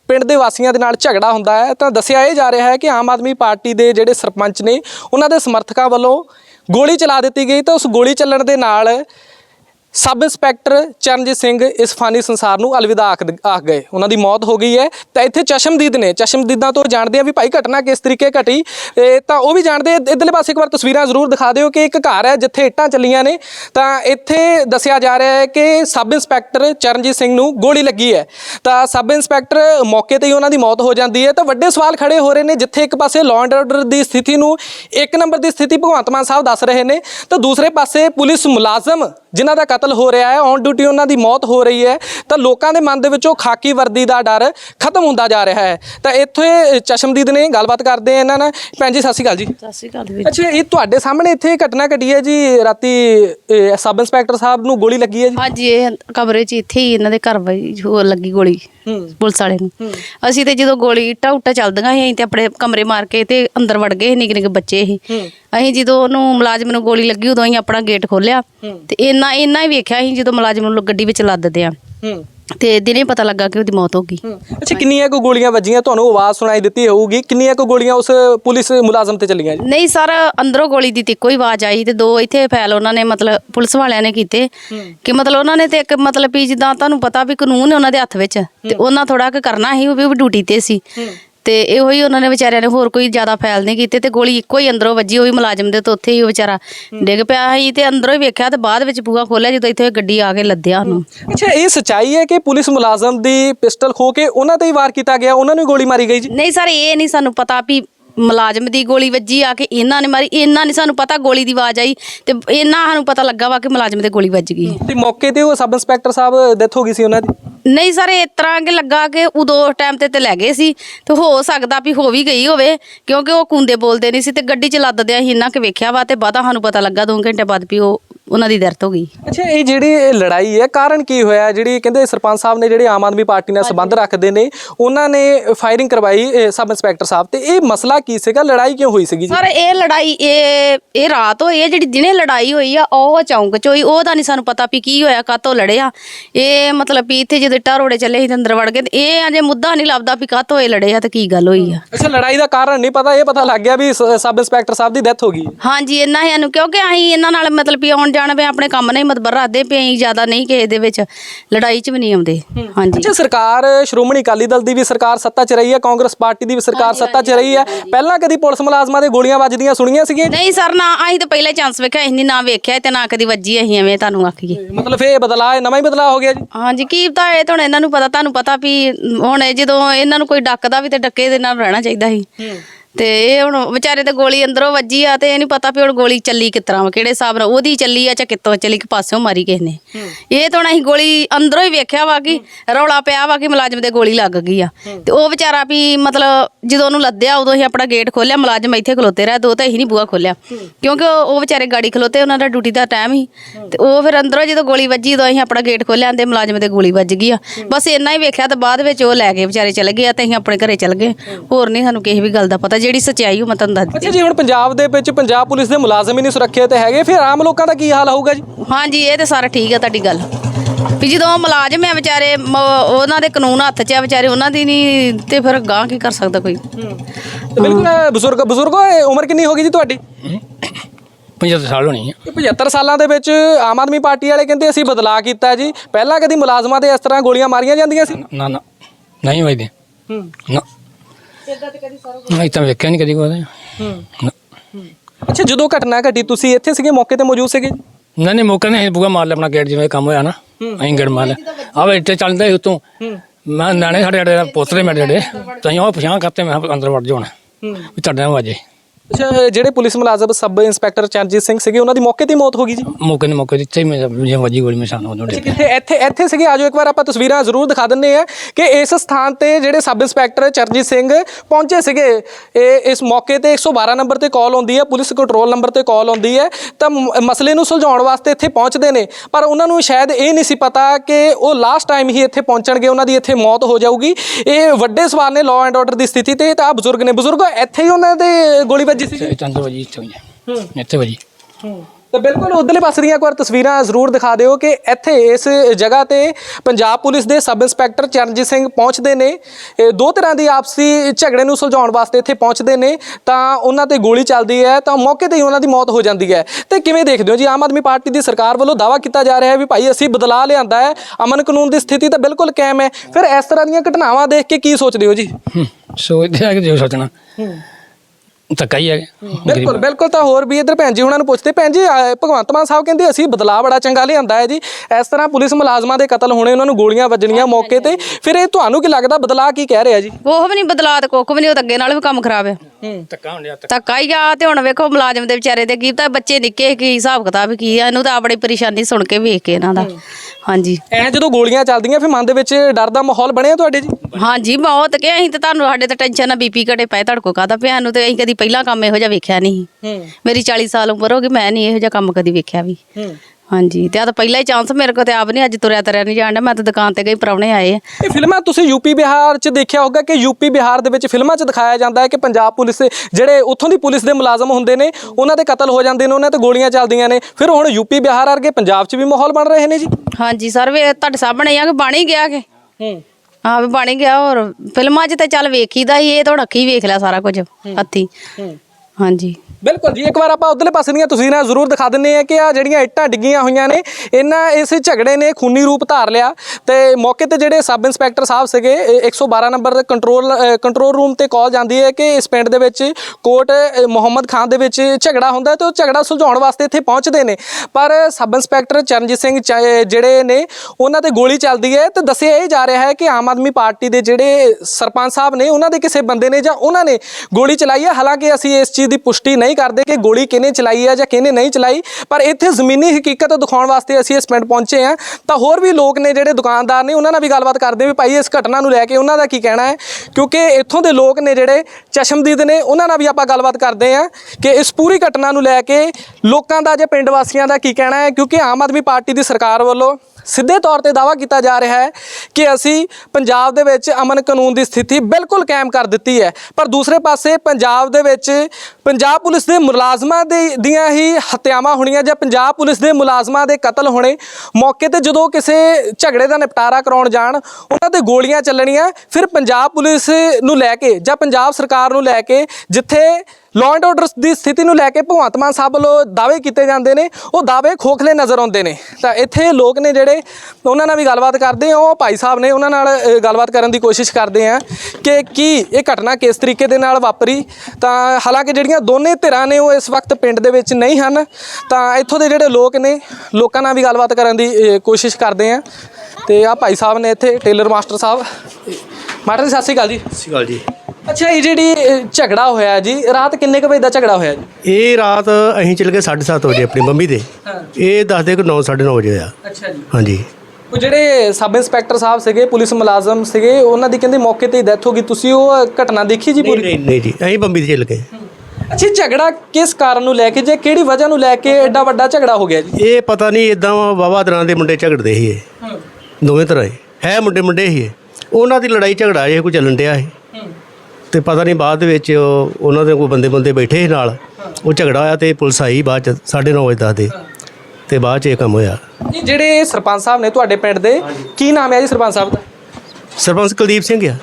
ਪਿੰਡ ਦੇ ਵਾਸੀਆਂ ਦੇ ਨਾਲ ਝਗੜਾ ਹੁੰਦਾ ਹੈ। ਤਾਂ ਦੱਸਿਆ ਇਹ ਜਾ ਰਿਹਾ ਹੈ ਕਿ ਆਮ ਆਦਮੀ ਪਾਰਟੀ ਦੇ ਜਿਹੜੇ ਸਰਪੰਚ ਨੇ, ਉਹਨਾਂ ਦੇ ਸਮਰਥਕਾਂ ਵੱਲੋਂ ਗੋਲੀ ਚਲਾ ਦਿੱਤੀ ਗਈ ਤਾਂ ਉਸ ਗੋਲੀ ਚੱਲਣ ਦੇ ਨਾਲ ਸਬ ਇੰਸਪੈਕਟਰ ਚਰਨਜੀਤ ਸਿੰਘ ਇਸ ਫਾਨੀ ਸੰਸਾਰ ਨੂੰ ਅਲਵਿਦਾ ਆਖ ਆਖ ਗਏ। ਉਹਨਾਂ ਦੀ ਮੌਤ ਹੋ ਗਈ ਹੈ। ਤਾਂ ਇੱਥੇ ਚਸ਼ਮਦੀਦ ਨੇ, ਚਸ਼ਮਦੀਦਾਂ ਤੋਂ ਜਾਣਦੇ ਆ ਵੀ ਭਾਈ ਘਟਨਾ ਕਿਸ ਤਰੀਕੇ ਘਟੀ। ਤਾਂ ਉਹ ਵੀ ਜਾਣਦੇ ਆ। ਇੱਧਰਲੇ ਪਾਸੇ ਇੱਕ ਵਾਰ ਤਸਵੀਰਾਂ ਜ਼ਰੂਰ ਦਿਖਾ ਦਿਓ ਕਿ ਇੱਕ ਘਰ ਹੈ ਜਿੱਥੇ ਇੱਟਾਂ ਚੱਲੀਆਂ ਨੇ। ਤਾਂ ਇੱਥੇ ਦੱਸਿਆ ਜਾ ਰਿਹਾ ਹੈ ਕਿ ਸਬ ਇੰਸਪੈਕਟਰ ਚਰਨਜੀਤ ਸਿੰਘ ਨੂੰ ਗੋਲੀ ਲੱਗੀ ਹੈ। ਤਾਂ ਸਬ ਇੰਸਪੈਕਟਰ ਮੌਕੇ ਤੇ ਹੀ ਉਹਨਾਂ ਦੀ ਮੌਤ ਹੋ ਜਾਂਦੀ ਹੈ। ਤਾਂ ਵੱਡੇ ਸਵਾਲ ਖੜੇ ਹੋ ਰਹੇ ਨੇ, ਜਿੱਥੇ ਇੱਕ ਪਾਸੇ ਲਾਅ ਐਂਡ ਆਰਡਰ ਦੀ ਸਥਿਤੀ ਨੂੰ ਇੱਕ ਨੰਬਰ ਦੀ ਸਥਿਤੀ ਭਗਵੰਤ ਮਾਨ ਸਾਹਿਬ ਦੱਸ ਰਹੇ ਨੇ। ਤਾਂ ਦੂਸਰੇ ਪਾਸੇ ਪੁਲਿਸ ਮੁਲਾਜ਼ਮ ਜਿਨ੍ਹਾਂ ਦਾ ਕਤਲ ਹੋ ਰਿਹਾ ਹੈ ਔਨ ਡਿਊਟੀ ਉਹਨਾਂ ਦੀ ਮੌਤ ਹੋ ਰਹੀ ਹੈ ਤਾਂ ਲੋਕਾਂ ਦੇ ਮਨ ਦੇ ਵਿੱਚੋਂ ਖਾਕੀ ਵਰਦੀ ਦਾ ਡਰ ਖਤਮ ਹੁੰਦਾ ਜਾ ਰਿਹਾ ਹੈ। ਤਾਂ ਇੱਥੇ ਚਸ਼ਮਦੀਦ ਨੇ ਗੱਲਬਾਤ ਕਰਦੇ ਆ ਇਹਨਾਂ ਨਾਲ। ਭੈਣ ਜੀ ਸਤਿ ਸ਼੍ਰੀ ਅਕਾਲ ਜੀ। ਸਤਿ ਸ਼੍ਰੀ ਅਕਾਲ ਵੀਰ ਅੱਛਾ ਇਹ ਤੁਹਾਡੇ ਸਾਹਮਣੇ ਇੱਥੇ ਘਟਨਾ ਘਟੀ ਹੈ ਜੀ ਰਾਤੀ ਇਹ ਸਬ ਇੰਸਪੈਕਟਰ ਸਾਹਿਬ ਨੂੰ ਗੋਲੀ ਲੱਗੀ ਹੈ ਜੀ? ਹਾਂਜੀ ਇਹ ਕਮਰੇ 'ਚ ਇੱਥੇ ਹੀ ਇਹਨਾਂ ਦੇ ਘਰ ਵਿੱਚ ਹੋ ਲੱਗੀ ਗੋਲੀ ਪੁਲਿਸ ਵਾਲੇ ਨੂੰ। ਅਸੀਂ ਤੇ ਜਦੋਂ ਗੋਲੀ ਇੱਟਾਂ ਉੱਟਾਂ ਚੱਲਦੀਆਂ ਸੀ ਅਸੀਂ ਤੇ ਆਪਣੇ ਕਮਰੇ ਮਾਰ ਕੇ ਤੇ ਅੰਦਰ ਵੜ ਗਏ ਨਿੱਕੇ ਨਿੱਕੇ ਬੱਚੇ ਸੀ। ਅਸੀਂ ਜਦੋਂ ਉਹਨੂੰ ਮੁਲਾਜ਼ਮ ਨੂੰ ਗੋਲੀ ਲੱਗੀ ਉਦੋਂ ਹੀ ਆਪਣਾ ਗੇਟ ਖੋਲ੍ਹਿਆ। ਤੇ ਇੰਨਾ ਇੰਨਾ ਹੀ ਵੇਖਿਆ ਸੀ ਜਦੋਂ ਮੁਲਾਜ਼ਮ ਨੂੰ ਗੱਡੀ ਵਿੱਚ ਲੱਦਦੇ ਆ। ਹੂੰ। ਤੇ ਦਿਨੇ ਪਤਾ ਲੱਗਾ ਕਿ ਉਹਦੀ ਮੌਤ ਹੋ ਗਈ। ਅੱਛਾ ਕਿੰਨੀਆਂ ਕੁ ਗੋਲੀਆਂ ਵੱਜੀਆਂ? ਤੁਹਾਨੂੰ ਆਵਾਜ਼ ਸੁਣਾਈ ਦਿੱਤੀ ਹੋਊਗੀ। ਕਿੰਨੀਆਂ ਕੁ ਗੋਲੀਆਂ ਉਸ ਪੁਲਿਸ ਮੁਲਾਜ਼ਮ ਤੇ ਚੱਲੀਆਂ ਜੀ? ਨਹੀਂ ਸਰ ਅੰਦਰੋਂ ਗੋਲੀ ਦੀ ਤੇ ਹੀ ਆਵਾਜ਼ ਆਈ ਤੇ ਦੋ ਇੱਥੇ ਫੈਲ ਉਹਨਾਂ ਨੇ ਮਤਲਬ ਪੁਲਿਸ ਵਾਲਿਆਂ ਨੇ ਕੀਤੇ। ਕਿ ਮਤਲਬ ਉਹਨਾਂ ਨੇ ਤੇ ਇੱਕ ਮਤਲਬ ਵੀ ਜਿੱਦਾਂ ਤੁਹਾਨੂੰ ਪਤਾ ਵੀ ਕਾਨੂੰਨ ਹੈ ਉਹਨਾਂ ਦੇ ਹੱਥ ਵਿੱਚ। ਤੇ ਉਹਨਾਂ ਥੋੜਾ ਕੁ ਕਰਨਾ ਸੀ ਉਹ ਵੀ ਡਿਊਟੀ ਤੇ ਸੀ। ਤੇ ਇਹੋ ਹੀ ਉਹਨਾਂ ਨੇ ਵਿਚਾਰਿਆਂ ਨੇ ਹੋਰ ਕੋਈ ਜ਼ਿਆਦਾ ਫੈਲ ਨਹੀਂ ਕੀਤੇ ਤੇ ਗੋਲੀ ਇੱਕੋ ਹੀ ਅੰਦਰੋਂ ਵੱਜੀ ਉਹ ਵੀ ਮੁਲਾਜ਼ਮ ਦੇ ਤੋਂ ਉੱਥੇ ਹੀ ਉਹ ਵਿਚਾਰਾ ਡਿੱਗ ਪਿਆ ਸੀ ਤੇ ਅੰਦਰੋਂ ਹੀ ਵੇਖਿਆ ਤੇ ਬਾਅਦ ਵਿੱਚ ਬੂਹਾ ਖੋਲਿਆ ਜਦੋਂ ਇੱਥੇ ਗੱਡੀ ਆ ਕੇ ਲੱਦਿਆ ਉਹਨੂੰ। ਅੱਛਾ ਇਹ ਸਚਾਈ ਹੈ ਕਿ ਪੁਲਿਸ ਮੁਲਾਜ਼ਮ ਦੀ ਪਿਸਟਲ ਖੋ ਕੇ ਉਹਨਾਂ ਤੇ ਹੀ ਵਾਰ ਕੀਤਾ ਗਿਆ ਉਹਨਾਂ ਨੂੰ ਹੀ ਗੋਲੀ ਮਾਰੀ ਗਈ ਜੀ? ਨਹੀਂ ਸਰ ਇਹ ਨਹੀਂ ਸਾਨੂੰ ਪਤਾ ਵੀ ਮੁਲਾਜ਼ਮ ਦੀ ਗੋਲੀ ਵੱਜੀ ਆ ਕਿ ਇਹਨਾਂ ਨੇ ਮਾਰੀ ਇਹਨਾਂ ਨਹੀਂ ਸਾਨੂੰ ਪਤਾ ਗੋਲੀ ਦੀ ਆਵਾਜ਼ ਆਈ ਤੇ ਇਹਨਾਂ ਸਾਨੂੰ ਪਤਾ ਲੱਗਾ ਵਾ ਕਿ ਮੁਲਾਜ਼ਮ ਦੇ ਗੋਲੀ ਵੱਜ ਗਈ। ਤੇ ਮੌਕੇ ਤੇ ਉਹ ਸਬ ਇੰਸਪੈਕਟਰ ਸਾਹਿਬ ਡੈਥ ਹੋ ਗਈ ਸੀ ਉਹਨਾਂ ਦੀ? ਨਹੀਂ ਸਰ, ਇਸ ਤਰ੍ਹਾਂ ਕਿ ਲੱਗਾ ਕਿ ਉਦੋਂ ਉਸ ਟਾਈਮ ਤੇ ਤੇ ਲੈ ਗਏ ਸੀ ਤੇ ਹੋ ਸਕਦਾ ਵੀ ਹੋ ਵੀ ਗਈ ਹੋਵੇ, ਕਿਉਂਕਿ ਉਹ ਕੁੰਦੇ ਬੋਲਦੇ ਨਹੀਂ ਸੀ ਤੇ ਗੱਡੀ ਚ ਲੱਦਦਿਆਂ ਸੀ ਇੰਨਾ ਕਿ ਵੇਖਿਆ ਵਾ ਤੇ ਬਾਅਦ ਸਾਨੂੰ ਪਤਾ ਲੱਗਾ ਦੋ ਘੰਟੇ ਬਾਅਦ ਵੀ ਉਹ ਉਹਨਾਂ ਦੀ ਦਰਦ ਹੋ ਗਈ। ਅੱਛਾ ਇਹ ਜਿਹੜੀ ਇਹ ਲੜਾਈ ਹੈ ਕਾਰਨ ਕੀ ਹੋਇਆ? ਜਿਹੜੀ ਕਹਿੰਦੇ ਸਰਪੰਚ ਸਾਹਿਬ ਨੇ ਜਿਹੜੇ ਆਮ ਆਦਮੀ ਪਾਰਟੀ ਨਾਲ ਸੰਬੰਧ ਰੱਖਦੇ ਨੇ ਉਹਨਾਂ ਨੇ ਫਾਇਰਿੰਗ ਕਰਵਾਈ ਇਹ ਸਬ ਇੰਸਪੈਕਟਰ ਸਾਹਿਬ। ਤੇ ਇਹ ਮਸਲਾ ਕੀ ਸੀਗਾ? ਲੜਾਈ ਕਿਉਂ ਹੋਈ ਸੀਗੀ ਜੀ? ਸਰ ਇਹ ਲੜਾਈ ਇਹ ਇਹ ਰਾਤ ਹੋਈ ਹੈ ਜਿਹੜੀ ਦਿਨੇ ਲੜਾਈ ਹੋਈ ਆ ਉਹ ਚੌਂਕ ਚ ਹੋਈ। ਉਹਦਾ ਨਹੀਂ ਸਾਨੂੰ ਪਤਾ ਵੀ ਕੀ ਹੋਇਆ ਕਾਤੋਂ ਲੜਿਆ। ਇਹ ਮਤਲਬ ਵੀ ਇੱਥੇ ਜਦੋਂ ਇੱਟਾਂ ਰੋੜੇ ਚੱਲੇ ਸੀ ਤੇ ਅੰਦਰ ਵੜ ਗਏ। ਤੇ ਇਹ ਅਜੇ ਮੁੱਦਾ ਨਹੀਂ ਲੱਭਦਾ ਵੀ ਕਾਤੋਂ ਇਹ ਲੜੇ ਆ ਤੇ ਕੀ ਗੱਲ ਹੋਈ ਆ। ਅੱਛਾ ਲੜਾਈ ਦਾ ਕਾਰਨ ਨਹੀਂ ਪਤਾ ਇਹ ਪਤਾ ਲੱਗ ਗਿਆ ਵੀ ਸ- ਸਬ ਇੰਸਪੈਕਟਰ ਸਾਹਿਬ ਦੀ ਡੈਥ ਹੋ ਗਈ। ਹੈ। ਹਾਂਜੀ ਇਹਨਾਂ ਹੀ ਨੂੰ ਕਿਉਂਕਿ ਅਸੀਂ ਇਹਨਾਂ ਨਾਲ ਮਤਲਬ ਵੀ ਆਉਣ ਜਾਣ ਵੀ ਆਪਣੇ ਕੰਮ ਨਹੀਂ ਮਤਲਬ ਰੱਖਦੇ ਪਏ ਅਸੀਂ ਜ਼ਿਆਦਾ ਨਹੀਂ ਕਿਸੇ ਦੇ ਵਿੱਚ ਲੜਾਈ 'ਚ ਵੀ ਨਹੀਂ ਆਉਂਦੇ। ਹਾਂਜੀ। ਅੱਛਾ ਸਰਕਾਰ ਸ਼੍ਰੋਮਣੀ ਅਕਾਲੀ ਦਲ ਦੀ ਵੀ ਸਰਕਾਰ ਸੱਤਾ 'ਚ ਰਹੀ ਹੈ ਕਾਂਗਰਸ ਪਾਰਟੀ ਦੀ ਵੀ ਸਰਕਾਰ ਸੱਤਾ 'ਚ ਰਹੀ ਹੈ। ਪਹਿਲਾਂ ਕਦੀ ਪੁਲਿਸ ਮੁਲਾਜ਼ਮਾਂ ਦੇ ਗੋਲੀਆਂ ਵੱਜਦੀਆਂ ਸੁਣੀਆਂ ਸੀਗੀਆਂ? ਨਹੀਂ ਸਰ ਨਾ ਅਸੀਂ ਤਾਂ ਪਹਿਲੇ ਚਾਂਸ ਵੇਖਿਆ ਅਸੀਂ ਨੀ ਵੇਖਿਆ ਤੇ ਨਾ ਕਦੀ ਵੱਜੀ ਅਸੀਂ ਐਵੇਂ ਤੁਹਾਨੂੰ ਆਖੀਏ। ਮਤਲਬ ਇਹ ਬਦਲਾਅ ਨਵਾਂ ਹੀ ਬਦਲਾਅ ਹੋ ਗਿਆ ਜੀ? ਹਾਂਜੀ ਕੀ ਤਾਂ ਇਹ ਤਾਂ ਹੁਣ ਇਹਨਾਂ ਨੂੰ ਪਤਾ ਤੁਹਾਨੂੰ ਪਤਾ ਵੀ ਹੁਣ ਇਹ ਜਦੋਂ ਇਹਨਾਂ ਨੂੰ ਕੋਈ ਡੱਕਦਾ ਵੀ ਤੇ ਡੱਕੇ ਦੇ ਨਾਲ ਰਹਿਣਾ ਚਾਹੀਦਾ ਸੀ। ਤੇ ਇਹ ਹੁਣ ਵਿਚਾਰੇ ਤੇ ਗੋਲੀ ਅੰਦਰੋਂ ਵੱਜੀ ਆ ਤੇ ਇਹ ਨਹੀਂ ਪਤਾ ਵੀ ਹੁਣ ਗੋਲੀ ਚੱਲੀ ਵਾ, ਕਿਹੜੇ ਹਿਸਾਬ ਨਾਲ ਉਹਦੀ ਚੱਲੀ ਆ ਜਾਂ ਕਿੱਥੋਂ ਚੱਲੀ ਕਿ ਪਾਸਿਓਂ ਮਾਰੀ ਕਿਸੇ ਨੇ। ਇਹ ਤਾਂ ਹੁਣ ਅਸੀਂ ਗੋਲੀ ਅੰਦਰੋਂ ਹੀ ਵੇਖਿਆ ਵਾ ਕਿ ਰੌਲਾ ਪਿਆ ਵਾ ਕਿ ਮੁਲਾਜ਼ਮ ਦੇ ਗੋਲੀ ਲੱਗ ਗਈ ਆ। ਤੇ ਉਹ ਵਿਚਾਰਾ ਵੀ ਮਤਲਬ ਜਦੋਂ ਉਹਨੂੰ ਲੱਦਿਆ ਉਦੋਂ ਹੀ ਆਪਣਾ ਗੇਟ ਖੋਲਿਆ ਮੁਲਾਜ਼ਮ ਇੱਥੇ ਖਲੋਤੇ ਰਿਹਾ ਦੋ ਤਾਂ ਹੀ ਨਹੀਂ ਬੂਆ ਖੋਲਿਆ ਕਿਉਂਕਿ ਉਹ ਵਿਚਾਰੇ ਗਾੜੀ ਖਲੋਤੇ ਉਹਨਾਂ ਦਾ ਡਿਊਟੀ ਦਾ ਟਾਈਮ ਸੀ। ਤੇ ਉਹ ਫਿਰ ਅੰਦਰੋਂ ਜਦੋਂ ਗੋਲੀ ਵੱਜੀ ਉਦੋਂ ਅਸੀਂ ਆਪਣਾ ਗੇਟ ਖੋਲਿਆ ਆਂਦੇ ਮੁਲਾਜ਼ਮ ਦੇ ਗੋਲੀ ਵੱਜ ਗਈ ਆ। ਬਸ ਇੰਨਾ ਹੀ ਵੇਖਿਆ ਤੇ ਬਾਅਦ ਵਿੱਚ ਉਹ ਲੈ ਕੇ ਵਿਚਾਰੇ ਚਲੇ ਗਏ ਆ ਤੇ ਅਸੀਂ ਆਪਣੇ ਘਰੇ ਚਲੇ ਗਏ। ਹੋਰ ਨਹੀਂ ਸਾਨੂੰ ਕਿਸੇ ਵੀ ਗੱਲ ਦਾ ਪਤਾ ਜਿਹੜੀ ਸੱਚਾਈ ਉਹ ਮੈਂ ਤੁਹਾਨੂੰ ਦੱਸ ਦਿੱਤੀ ਅੱਛਾ ਜੀ ਹੁਣ ਪੰਜਾਬ ਦੇ ਵਿੱਚ ਪੰਜਾਬ ਪੁਲਿਸ ਦੇ ਮੁਲਾਜ਼ਮ ਹੀ ਨਹੀਂ ਸੁਰੱਖਿਅਤ ਹੈਗੇ ਫਿਰ ਆਮ ਲੋਕਾਂ ਦਾ ਕੀ ਹਾਲ ਹੋਊਗਾ ਜੀ? ਹਾਂਜੀ ਇਹ ਤੇ ਸਾਰਾ ਠੀਕ ਆ ਤੁਹਾਡੀ ਗੱਲ। ਵੀ ਜਦੋਂ ਮੁਲਾਜ਼ਮ ਆ ਵਿਚਾਰੇ ਮ- ਉਹਨਾਂ ਦੇ ਕਾਨੂੰਨ ਹੱਥ 'ਚ ਆ ਵਿਚਾਰੇ ਉਹਨਾਂ ਦੀ ਨਹੀਂ ਤੇ ਫਿਰ ਗਾਂ ਕੀ ਕਰ ਸਕਦਾ ਕੋਈ? ਤੇ ਬਿਲਕੁਲ ਅ, ਬਜ਼ੁਰਗ ਬਜ਼ੁਰਗੋ ਇਹ ਉਮਰ ਕਿੰਨੀ ਹੋ ਗਈ ਜੀ ਤੁਹਾਡੀ? 75 ਸਾਲ ਹੋਣੀ ਆ। ਇਹ 75 ਸਾਲਾਂ ਦੇ ਵਿੱਚ ਆਮ ਆਦਮੀ ਪਾਰਟੀ ਵਾਲੇ ਕਹਿੰਦੇ ਅਸੀਂ ਬਦਲਾਅ ਕੀਤਾ ਜੀ। ਪਹਿਲਾਂ ਕਦੀ ਮੁਲਾਜ਼ਮਾਂ ਦੇ ਇਸ ਤਰ੍ਹਾਂ ਗੋਲੀਆਂ ਮਾਰੀਆਂ ਜਾਂਦੀਆਂ ਸੀ? ਨਾ ਨਾ ਨਹੀਂ ਵਜਦੇ। ਹੂੰ। ਨਾ। ਮੈਂ ਤਾਂ ਵੇਖਿਆ ਨਹੀਂ ਕਦੀ ਕੋਈ ਹੂੰ। ਅੱਛਾ ਜਦੋਂ ਘਟਨਾ ਘਟੀ ਤੁਸੀਂ ਇੱਥੇ ਸੀਗੇ ਮੌਕੇ ਤੇ ਮੌਜੂਦ ਸੀਗੇ? ਨਾ ਨਹੀਂ ਮੌਕਾ ਨਹੀਂ ਬੂਗਾ ਮਾਰ ਲਿਆ ਆਪਣਾ ਗੇਟ ਜਿਵੇਂ ਕੰਮ ਹੋਇਆ ਨਾ। ਅਸੀਂ ਗੇਟ ਮਾਰ ਲਿਆ। ਆਵੇ ਇੱਥੇ ਚੱਲਦਾ ਸੀ ਉਤੋਂ। ਮੈਂ ਨਾਲੇ ਸਾਡੇ ਜਿਹੜੇ ਪੋਤਰੇ ਮੇਰੇ ਜਿਹੜੇ ਤਾਂ ਉਹ ਪਛਾਣ ਕਰਤੇ ਮੈਂ ਕਿਹਾ ਅੰਦਰ ਵੜ ਜਾਣਾ ਵੀ ਤੁਹਾਡੇ ਨਾਲ ਵਾਜੇ। ਅੱਛਾ ਜਿਹੜੇ ਪੁਲਿਸ ਮੁਲਾਜ਼ਮ ਸਬ ਇੰਸਪੈਕਟਰ ਚਰਨਜੀਤ ਸਿੰਘ ਸੀਗੇ ਉਹਨਾਂ ਦੀ ਮੌਕੇ ਤੇ ਹੀ ਮੌਤ ਹੋ ਗਈ ਜੀ? ਮੌਕੇ ਨੇ ਮੌਕੇ ਦਿੱਤੇ ਮੈਂ ਜਿਵੇਂ ਵਜੀ ਗੋਲੀ ਮੈਂ ਸਾਨੂੰ ਉਹਨੂੰ ਅੱਛਾ, ਕਿੱਥੇ ਇੱਥੇ ਇੱਥੇ ਸੀਗੇ? ਆਜੋ ਇੱਕ ਵਾਰ ਆਪਾਂ ਤਸਵੀਰਾਂ ਜ਼ਰੂਰ ਦਿਖਾ ਦਿੰਨੇ ਆ ਕਿ ਇਸ ਸਥਾਨ ਤੇ ਜਿਹੜੇ ਸਬ ਇੰਸਪੈਕਟਰ ਚਰਨਜੀਤ ਸਿੰਘ ਪਹੁੰਚੇ ਸੀਗੇ। ਇਹ ਇਸ ਮੌਕੇ ਤੇ 112 ਨੰਬਰ ਤੇ ਕਾਲ ਆਉਂਦੀ ਹੈ ਪੁਲਿਸ ਕੰਟਰੋਲ ਨੰਬਰ ਤੇ ਕਾਲ ਆਉਂਦੀ ਹੈ। ਤਾਂ ਮ- ਮਸਲੇ ਨੂੰ ਸੁਲਝਾਉਣ ਵਾਸਤੇ ਇੱਥੇ ਪਹੁੰਚਦੇ ਨੇ। ਪਰ ਉਹਨਾਂ ਨੂੰ ਸ਼ਾਇਦ ਇਹ ਨਹੀਂ ਸੀ ਪਤਾ ਕਿ ਉਹ ਲਾਸਟ ਟਾਈਮ ਹੀ ਇੱਥੇ ਪਹੁੰਚਣਗੇ ਉਹਨਾਂ ਦੀ ਇੱਥੇ ਮੌਤ ਹੋ ਜਾਊਗੀ। ਇਹ ਵੱਡੇ ਸਵਾਲ ਨੇ ਲਾਅ ਐਂਡ ਆਰਡਰ ਦੀ ਸਥਿਤੀ ਤੇ। ਤਾਂ ਆ ਬਜ਼ੁਰਗ ਨੇ ਬਜ਼ੁਰਗ ਇੱਥੇ ਹੀ ਉਹਨਾਂ ਦੇ ਗੋਲੀ ਵੱਜੀ ਵਜੀ ਇੱਥੇ ਹੋਈ ਇੱਥੇ ਵਜੀ। ਤਾਂ ਬਿਲਕੁਲ ਉਧਰਲੇ ਪਾਸੇ ਦੀਆਂ ਇੱਕ ਵਾਰ ਤਸਵੀਰਾਂ ਜ਼ਰੂਰ ਦਿਖਾ ਦਿਓ ਕਿ ਇੱਥੇ ਇਸ ਜਗ੍ਹਾ ਤੇ ਪੰਜਾਬ ਪੁਲਿਸ ਦੇ ਸਬ ਇੰਸਪੈਕਟਰ ਚਰਨਜੀਤ ਸਿੰਘ ਪਹੁੰਚਦੇ ਨੇ। ਇਹ ਦੋ ਤਰ੍ਹਾਂ ਦੀ ਆਪਸੀ ਝਗੜੇ ਨੂੰ ਸੁਲਝਾਉਣ ਵਾਸਤੇ ਇੱਥੇ ਪਹੁੰਚਦੇ ਨੇ। ਤਾਂ ਉਹਨਾਂ ਤੇ ਗੋਲੀ ਚੱਲਦੀ ਹੈ ਤਾਂ ਮੌਕੇ ਤੇ ਹੀ ਉਹਨਾਂ ਦੀ ਮੌਤ ਹੋ ਜਾਂਦੀ ਹੈ। ਤੇ ਕਿਵੇਂ ਦੇਖਦੇ ਹੋ ਜੀ ਆਮ ਆਦਮੀ ਪਾਰਟੀ ਦੀ ਸਰਕਾਰ ਵੱਲੋਂ ਦਾਵਾ ਕੀਤਾ ਜਾ ਰਿਹਾ ਹੈ ਵੀ ਭਾਈ ਅਸੀਂ ਬਦਲਾਅ ਲਿਆਂਦਾ ਹੈ ਅਮਨ ਕਾਨੂੰਨ ਦੀ ਸਥਿਤੀ ਤਾਂ ਬਿਲਕੁਲ ਕਾਇਮ ਹੈ। ਫਿਰ ਇਸ ਤਰ੍ਹਾਂ ਦੀਆਂ ਘਟਨਾਵਾਂ ਦੇਖ ਕੇ ਕੀ ਸੋਚਦੇ ਹੋ ਜੀ? ਹੂੰ। ਸੋਚਦੇ ਆ ਕਿ ਜੋ ਸੋਚਣਾ। ਧੱਕਾ ਹੀ ਹੈ। ਬਿਲਕੁਲ ਬਿਲਕੁਲ ਤਾਂ ਹੋਰ ਵੀ ਇਧਰ ਭੈਣ ਜੀ ਉਹਨਾਂ ਨੂੰ ਪੁੱਛਦੇ। ਭੈਣ ਜੀ ਅਹ ਭਗਵੰਤ ਮਾਨ ਸਾਹਿਬ ਕਹਿੰਦੇ ਅਸੀਂ ਬਦਲਾਅ ਬੜਾ ਚੰਗਾ ਲਿਆਂਦਾ ਹੈ ਜੀ। ਇਸ ਤਰ੍ਹਾਂ ਪੁਲਿਸ ਮੁਲਾਜ਼ਮਾਂ ਦੇ ਕਤਲ ਹੋਣੇ ਉਹਨਾਂ ਨੂੰ ਗੋਲੀਆਂ ਵੱਜਣੀਆਂ ਮੌਕੇ ਤੇ। ਫਿਰ ਇਹ ਤੁਹਾਨੂੰ ਕੀ ਲੱਗਦਾ ਬਦਲਾਅ ਕੀ ਕਹਿ ਰਿਹਾ ਜੀ? ਉਹ ਵੀ ਨਹੀਂ ਬਦਲਾ ਤੇ ਕੁੱਖ ਵੀ ਨਹੀਂ ਉਹ ਤਾਂ ਅੱਗੇ ਨਾਲ ਵੀ ਕੰਮ ਖਰਾਬ ਆ ਧੱਕਾ ਹੀ ਆ ਤੇ ਹੁਣ ਵੇਖੋ ਮੁਲਾਜ਼ਮ ਦੇ ਵਿਚਾਰੇ ਦੇ ਕੀ ਤਾਂ ਬੱਚੇ ਨਿੱਕੇ ਕੀ ਹਿਸਾਬ ਕਿਤਾਬ ਕੀ ਆ ਇਹਨੂੰ ਤਾਂ ਬੜੀ ਪਰੇਸ਼ਾਨੀ ਸੁਣ ਕੇ ਵੇਖ ਕੇ ਇਹਨਾਂ ਦਾ। ਹਾਂਜੀ। ਐ ਜਦੋਂ ਗੋਲੀਆਂ ਚੱਲਦੀਆਂ ਫਿਰ ਮਨ ਦੇ ਵਿੱਚ ਡਰ ਦਾ ਮਾਹੌਲ ਬਣਿਆ ਤੁਹਾਡੇ ਜੀ? ਹਾਂਜੀ ਬਹੁਤ ਕਿ ਅਸੀਂ ਤੇ ਤੁਹਾਨੂੰ ਸਾਡੇ ਤੇ ਟੈਨਸ਼ਨ ਨਾ ਬੀਪੀ ਘਟੇ ਪਏ ਤੁਹਾਡੇ ਕੋ ਕਾਹਦਾ ਪਿਆ? ਨੂੰ ਤੇ ਅਸੀਂ ਕਦੀ ਪਹਿਲਾਂ ਕੰਮ ਇਹੋ ਜਿਹਾ ਵੇਖਿਆ ਨਹੀਂ ਮੇਰੀ 40 ਸਾਲ ਉਮਰ ਹੋ ਗਈ ਮੈਂ ਨਹੀਂ ਇਹੋ ਜਿਹਾ ਕੰਮ ਕਦੀ ਵੇਖਿਆ ਵੀ। ਹਾਂਜੀ ਤੇ ਆ ਤਾਂ ਪਹਿਲਾ ਹੀ ਚਾਂਸ ਮੇਰੇ ਕੋ ਤੇ ਆਪ ਨਹੀਂ ਅੱਜ ਤੁਰਿਆ ਤਰਿਆ ਨਹੀਂ ਜਾਣਦਾ ਮੈਂ ਤਾਂ ਦੁਕਾਨ ਤੇ ਗਈ ਪਰੌਣੇ ਆਏ ਆ। ਇਹ ਫਿਲਮਾਂ ਤੁਸੀਂ ਯੂਪੀ ਬਿਹਾਰ 'ਚ ਦੇਖਿਆ ਹੋਗਾ ਕਿ ਯੂਪੀ ਬਿਹਾਰ ਦੇ ਵਿੱਚ ਫਿਲਮਾਂ 'ਚ ਦਿਖਾਇਆ ਜਾਂਦਾ ਹੈ ਕਿ ਪੰਜਾਬ ਪੁਲਿਸ ਦੇ ਜਿਹੜੇ ਉੱਥੋਂ ਦੀ ਪੁਲਿਸ ਦੇ ਮੁਲਾਜ਼ਮ ਹੁੰਦੇ ਨੇ ਉਹਨਾਂ ਦੇ ਕਤਲ ਹੋ ਜਾਂਦੇ ਨੇ ਉਹਨਾਂ ਤੇ ਗੋਲੀਆਂ ਚੱਲਦੀਆਂ ਨੇ। ਫਿਰ ਹੁਣ ਯੂਪੀ ਬਿਹਾਰ ਵਰਗੇ ਪੰਜਾਬ 'ਚ ਵੀ ਮਾਹੌਲ ਬਣ ਰਹੇ ਨੇ ਜੀ। ਹਾਂਜੀ ਸਰ ਵੇ ਤੁਹਾਡੇ ਸਾਹਮਣੇ ਆ ਕਿ ਬਣ ਹੀ ਗਿਆ ਕਿ? ਹੂੰ। ਹਾਂ ਵੀ ਬਣ ਹੀ ਗਿਆ ਹੋਰ ਫਿਲਮਾਂ 'ਚ ਤੇ ਚੱਲ ਵੇਖੀਦਾ ਹੀ ਇਹ ਤਾਂ ਹੁਣ ਅੱਖੀ ਵੇਖ ਲਿਆ ਸਾਰਾ ਕੁਝ ਹੱਥੀ। ਹਾਂਜੀ। ਬਿਲਕੁਲ ਜੀ, ਇੱਕ ਵਾਰ ਆਪਾਂ ਉਧਰਲੇ ਪਾਸੇ ਦੀਆਂ ਤਸਵੀਰਾਂ ਜ਼ਰੂਰ ਦਿਖਾ ਦਿੰਨੇ ਆ ਕਿ ਆ ਜਿਹੜੀਆਂ ਇੱਟਾਂ ਡਿੱਗੀਆਂ ਹੋਈਆਂ ਨੇ, ਇਹਨਾਂ ਇਸ ਝਗੜੇ ਨੇ ਖੂਨੀ ਰੂਪ ਧਾਰ ਲਿਆ ਤੇ ਮੌਕੇ ਤੇ ਜਿਹੜੇ ਸਬ ਇੰਸਪੈਕਟਰ ਸਾਹਿਬ ਸੀਗੇ, ਇਹ 112 ਨੰਬਰ ਕੰਟਰੋਲ ਕੰਟਰੋਲ ਰੂਮ ਤੇ ਕਾਲ ਜਾਂਦੀ ਹੈ ਕਿ ਇਸ ਪਿੰਡ ਦੇ ਵਿੱਚ ਕੋਟ ਮੁਹੰਮਦ ਖਾਨ ਦੇ ਵਿੱਚ ਝਗੜਾ ਹੁੰਦਾ ਹੈ ਤੇ ਉਹ ਝਗੜਾ ਸੁਲਝਾਉਣ ਵਾਸਤੇ ਇੱਥੇ ਪਹੁੰਚਦੇ ਨੇ। ਪਰ ਸਬ ਇੰਸਪੈਕਟਰ ਚਰਨਜੀਤ ਸਿੰਘ ਚ- ਜਿਹੜੇ ਨੇ, ਉਹਨਾਂ ਤੇ ਗੋਲੀ ਚੱਲਦੀ ਹੈ ਤੇ ਦੱਸਿਆ ਇਹ ਜਾ ਰਿਹਾ ਹੈ ਕਿ ਆਮ ਆਦਮੀ ਪਾਰਟੀ ਦੇ ਜਿਹੜੇ ਸਰਪੰਚ ਸਾਹਿਬ ਨੇ, ਉਹਨਾਂ ਦੇ ਕਿਸੇ ਬੰਦੇ ਨੇ ਜਾਂ ਉਹਨਾਂ ਨੇ ਗੋਲੀ ਚਲਾਈ ਹੈ। ਹਾਲਾਂਕਿ ਅਸੀਂ ਇਸ ਚੀਜ਼ ਦੀ ਪੁਸ਼ਟੀ ਨਹੀਂ ਕਰਦੇ ਕਿ ਗੋਲੀ ਕਿਹਨੇ ਚਲਾਈ ਹੈ ਜਾਂ ਕਿਹਨੇ ਨਹੀਂ ਚਲਾਈ, ਪਰ ਇੱਥੇ ਜ਼ਮੀਨੀ ਹਕੀਕਤ ਦਿਖਾਉਣ ਵਾਸਤੇ ਅਸੀਂ ਇਸ ਪਿੰਡ ਪਹੁੰਚੇ ਹਾਂ। ਤਾਂ ਹੋਰ ਵੀ ਲੋਕ ਨੇ ਜਿਹੜੇ ਦੁਕਾਨਦਾਰ ਨੇ, ਉਹਨਾਂ ਨਾਲ ਵੀ ਗੱਲਬਾਤ ਕਰਦੇ ਵੀ ਭਾਈ ਇਸ ਘਟਨਾ ਨੂੰ ਲੈ ਕੇ ਉਹਨਾਂ ਦਾ ਕੀ ਕਹਿਣਾ ਹੈ। ਕਿਉਂਕਿ ਇੱਥੋਂ ਦੇ ਲੋਕ ਨੇ ਜਿਹੜੇ ਚਸ਼ਮਦੀਦ ਨੇ, ਉਹਨਾਂ ਨਾਲ ਵੀ ਆਪਾਂ ਗੱਲਬਾਤ ਕਰਦੇ ਹਾਂ ਕਿ ਇਸ ਪੂਰੀ ਘਟਨਾ ਨੂੰ ਲੈ ਕੇ ਲੋਕਾਂ ਦਾ ਜਾਂ ਪਿੰਡ ਵਾਸੀਆਂ ਦਾ ਕੀ ਕਹਿਣਾ ਹੈ। ਕਿਉਂਕਿ ਆਮ ਆਦਮੀ ਪਾਰਟੀ ਦੀ ਸਰਕਾਰ ਵੱਲੋਂ ਸਿੱਧੇ ਤੌਰ ਤੇ ਦਾਵਾ ਕੀਤਾ ਜਾ ਰਿਹਾ ਹੈ ਕਿ ਅਸੀਂ ਪੰਜਾਬ ਦੇ ਵਿੱਚ ਅਮਨ ਕਾਨੂੰਨ ਦੀ ਸਥਿਤੀ ਬਿਲਕੁਲ ਕਾਇਮ ਕਰ ਦਿੱਤੀ ਹੈ। ਪਰ ਦੂਸਰੇ ਪਾਸੇ ਪੰਜਾਬ ਦੇ ਵਿੱਚ ਪੰਜਾਬ ਪੁਲਿਸ ਦੇ ਮੁਲਾਜ਼ਮਾਂ ਦੇ ਦੀਆਂ ਹੀ ਹੱਤਿਆਵਾਂ ਹੋਣੀਆਂ ਜਾਂ ਪੰਜਾਬ ਪੁਲਿਸ ਦੇ ਮੁਲਾਜ਼ਮਾਂ ਦੇ ਕਤਲ ਹੋਣੇ, ਮੌਕੇ ਤੇ ਜਦੋਂ ਕਿਸੇ ਝਗੜੇ ਦਾ ਨਿਪਟਾਰਾ ਕਰਾਉਣ ਜਾਣ, ਉਹਨਾਂ ਤੇ ਗੋਲੀਆਂ ਚੱਲਣੀਆਂ, ਫਿਰ ਪੰਜਾਬ ਪੁਲਿਸ ਨੂੰ ਲੈ ਕੇ ਜਾਂ ਪੰਜਾਬ ਸਰਕਾਰ ਨੂੰ ਲੈ ਕੇ ਜਿੱਥੇ ਲਾਅ ਐਂਡ ਆਰਡਰ ਦੀ ਸਥਿਤੀ ਨੂੰ ਲੈ ਕੇ ਭਗਵੰਤ ਮਾਨ ਸਾਹਿਬ ਵੱਲੋਂ ਦਾਅਵੇ ਕੀਤੇ ਜਾਂਦੇ ਨੇ, ਉਹ ਦਾਅਵੇ ਖੋਖਲੇ ਨਜ਼ਰ ਆਉਂਦੇ ਨੇ। ਤਾਂ ਇੱਥੇ ਲੋਕ ਨੇ ਜਿਹੜੇ, ਉਹਨਾਂ ਨਾਲ ਵੀ ਗੱਲਬਾਤ ਕਰਦੇ ਆ ਉਹ ਭਾਈ ਸਾਹਿਬ ਨੇ ਉਹਨਾਂ ਨਾਲ ਗੱਲਬਾਤ ਕਰਨ ਦੀ ਕੋਸ਼ਿਸ਼ ਕਰਦੇ ਆ ਕਿ ਕੀ ਇਹ ਘਟਨਾ ਕਿਸ ਤਰੀਕੇ ਦੇ ਨਾਲ ਵਾਪਰੀ। ਤਾਂ ਹਾਲਾਂਕਿ ਜਿਹੜੀਆਂ ਦੋਨੇ ਧਿਰਾਂ ਨੇ, ਉਹ ਇਸ ਵਕਤ ਪਿੰਡ ਦੇ ਵਿੱਚ ਨਹੀਂ ਹਨ। ਤਾਂ ਇੱਥੋਂ ਦੇ ਜਿਹੜੇ ਲੋਕ ਨੇ, ਲੋਕਾਂ ਨਾਲ ਵੀ ਗੱਲਬਾਤ ਕਰਨ ਦੀ ਕੋਸ਼ਿਸ਼ ਕਰਦੇ ਆ ਤੇ ਆ ਭਾਈ ਸਾਹਿਬ ਨੇ ਇੱਥੇ ਟੇਲਰ ਮਾਸਟਰ ਸਾਹਿਬ। ਮਾਸਟਰ ਜੀ, ਸਤਿ ਸ਼੍ਰੀ ਅਕਾਲ ਜੀ। ਸਤਿ ਸ਼੍ਰੀ ਅਕਾਲ ਜੀ। ਅੱਛਾ ਇਹ ਜਿਹੜੀ ਅ, ਝਗੜਾ ਹੋਇਆ ਜੀ ਰਾਤ ਕਿੰਨੇ ਕੁ ਵਜੇ ਦਾ ਝਗੜਾ ਹੋਇਆ ਜੀ? ਇਹ ਰਾਤ ਅਸੀਂ ਚਲ ਗਏ 7:30 ਵਜੇ ਆਪਣੀ ਮੰਮੀ ਦੇ। ਇਹ ਦੱਸਦੇ ਕਿ 9:30 ਵਜੇ ਹੋਇਆ। ਅੱਛਾ ਜੀ। ਹਾਂਜੀ। ਉਹ ਜਿਹੜੇ ਸਬ ਇੰਸਪੈਕਟਰ ਸਾਹਿਬ ਸੀਗੇ ਪੁਲਿਸ ਮੁਲਾਜ਼ਮ ਸੀਗੇ ਉਹਨਾਂ ਦੀ ਕਹਿੰਦੇ ਮੌਕੇ ਤੇ ਡੈਥ ਹੋ ਗਈ। ਤੁਸੀਂ ਉਹ ਘਟਨਾ ਦੇਖੀ ਜੀ ਪੂਰੀ? ਨਹੀਂ ਨਹੀਂ ਜੀ ਅਸੀਂ ਬੰਬੀ ਦੇ ਚਲ ਗਏ। ਅੱਛਾ ਝਗੜਾ ਕਿਸ ਕਾਰਨ ਨੂੰ ਲੈ ਕੇ ਜੇ ਕਿਹੜੀ ਵਜ੍ਹਾ ਨੂੰ ਲੈ ਕੇ ਐਡਾ ਵੱਡਾ ਝਗੜਾ ਹੋ ਗਿਆ ਜੀ? ਇਹ ਪਤਾ ਨਹੀਂ ਇਦਾਂ ਵਾਵਾ ਤਰ੍ਹਾਂ ਦੇ ਮੁੰਡੇ ਝਗੜਦੇ ਸੀ ਇਹ। ਦੋਵੇਂ ਤਰ੍ਹਾਂ ਹੀ। ਹੈ ਮੁੰਡੇ ਮੁੰਡੇ ਹੀ ਇਹ। ਉਹਨਾਂ ਦੀ ਲੜਾਈ ਝਗੜਾ ਇਹ ਕੋਈ ਚੱਲਣ ਡਿਆ ਸੀ ਤੇ ਪਤਾ ਨਹੀਂ ਬਾਅਦ ਦੇ ਵਿੱਚ ਉਹ- ਉਹਨਾਂ ਦੇ ਕੋਈ ਬੰਦੇ ਬੰਦੇ ਬੈਠੇ ਸੀ ਨਾਲ ਉਹ ਝਗੜਾ ਹੋਇਆ ਤੇ ਪੁਲਿਸ ਆਈ ਬਾਅਦ ਚ 9:30 ਵਜੇ ਦੱਸਦੇ ਤੇ ਬਾਅਦ ਚ ਇਹ ਕੰਮ ਹੋਇਆ। ਜਿਹੜੇ ਸਰਪੰਚ ਸਾਹਿਬ ਨੇ ਤੁਹਾਡੇ ਪਿੰਡ ਦੇ ਕੀ ਨਾਮ ਹੈ ਜੀ ਸਰਪੰਚ ਸਾਹਿਬ ਦਾ? ਸਰਪੰਚ ਕੁਲਦੀਪ ਸਿੰਘ ਆ।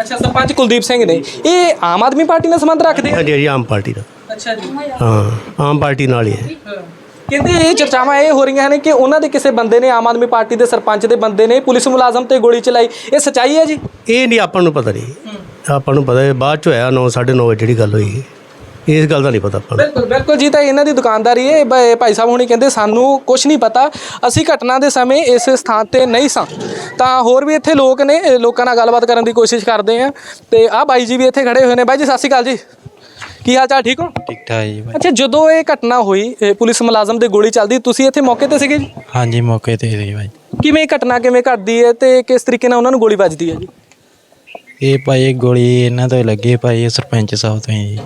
ਅੱਛਾ ਸਰਪੰਚ ਕੁਲਦੀਪ ਸਿੰਘ ਨੇ। ਇਹ ਆਮ ਆਦਮੀ ਪਾਰਟੀ ਨਾਲ ਸੰਬੰਧ ਰੱਖਦੇ ਆ? ਹਾਂਜੀ ਹਾਂਜੀ ਆਮ ਪਾਰਟੀ ਦਾ ਅੱਛਾ ਜੀ। ਹਾਂ ਆਮ ਪਾਰਟੀ ਨਾਲ ਹੀ। ਹੈ। ਕਹਿੰਦੇ ਇਹ ਚਰਚਾਵਾਂ ਇਹ ਹੋ ਰਹੀਆਂ ਨੇ ਕਿ ਉਹਨਾਂ ਦੇ ਕਿਸੇ ਬੰਦੇ ਨੇ ਆਮ ਆਦਮੀ ਪਾਰਟੀ ਦੇ ਸਰਪੰਚ ਦੇ ਬੰਦੇ ਨੇ ਪੁਲਿਸ ਮੁਲਾਜ਼ਮ ਤੇ ਗੋਲੀ ਚਲਾਈ। ਇਹ ਸੱਚਾਈ ਹੈ ਜੀ? ਇਹ ਨਹੀਂ ਆਪਾਂ ਨੂੰ ਪਤਾ ਨਹੀਂ। ਆਪਾਂ ਨੂੰ ਪਤਾ ਹੈ ਬਾਅਦ ਚ ਹੋਇਆ 9 9:30 ਵਜੇ ਜਿਹੜੀ ਗੱਲ ਹੋਈ। ਇਸ ਗੱਲ ਦਾ ਨਹੀਂ ਪਤਾ ਆਪਾਂ ਬਿਲਕੁਲ ਬਿਲਕੁਲ ਜੀ ਤਾਂ ਇਹਨਾਂ ਦੀ ਦੁਕਾਨਦਾਰੀ ਹੈ। ਭਾਈ ਸਾਹਿਬ ਹੁਣੀ ਕਹਿੰਦੇ ਸਾਨੂੰ ਕੁਝ ਨਹੀਂ ਪਤਾ। ਅਸੀਂ ਘਟਨਾ ਦੇ ਸਮੇਂ ਇਸ ਸਥਾਨ ਤੇ ਨਹੀਂ ਸਾਂ। ਤਾਂ ਹੋਰ ਵੀ ਇੱਥੇ ਲੋਕ ਨੇ ਲੋਕਾਂ ਨਾਲ ਗੱਲਬਾਤ ਕਰਨ ਦੀ ਕੋਸ਼ਿਸ਼ ਕਰਦੇ ਆ। ਤੇ ਆਹ ਬਾਈ ਜੀ ਵੀ ਇੱਥੇ ਖੜੇ ਹੋਏ ਨੇ। ਬਾਈ ਜੀ ਸਤਿ ਸ਼੍ਰੀ ਅਕਾਲ ਜੀ। ਕੀ ਹਾਲ ਚਾਲ ਠੀਕ ਹੋ? ਠੀਕ ਠਾਕ ਜੀ ਭਾਈ। ਅੱਛਾ ਜਦੋਂ ਇਹ ਘਟਨਾ ਹੋਈ ਇਹ ਪੁਲਿਸ ਮੁਲਾਜ਼ਮ ਦੇ ਗੋਲੀ ਚੱਲਦੀ ਤੁਸੀਂ ਇੱਥੇ ਮੌਕੇ ਤੇ ਸੀਗੇ ਜੀ? ਹਾਂਜੀ ਮੌਕੇ ਤੇ ਸੀ ਭਾਈ। ਕਿਵੇਂ ਇਹ ਘਟਨਾ ਕਿਵੇਂ ਘਟਦੀ ਹੈ ਤੇ ਕਿਸ ਤਰੀਕੇ ਨਾਲ ਉਹਨਾਂ ਨੂੰ ਗੋਲੀ ਵੱਜਦੀ ਹੈ ਜੀ? ਇਹ ਭਾਈ ਇਹ ਗੋਲੀ ਇਹਨਾਂ ਤੋਂ ਹੀ ਲੱਗੀ ਭਾਈ ਇਹ ਸਰਪੰਚ ਸਾਹਿਬ ਤੋਂ ਹੀ ਜੀ।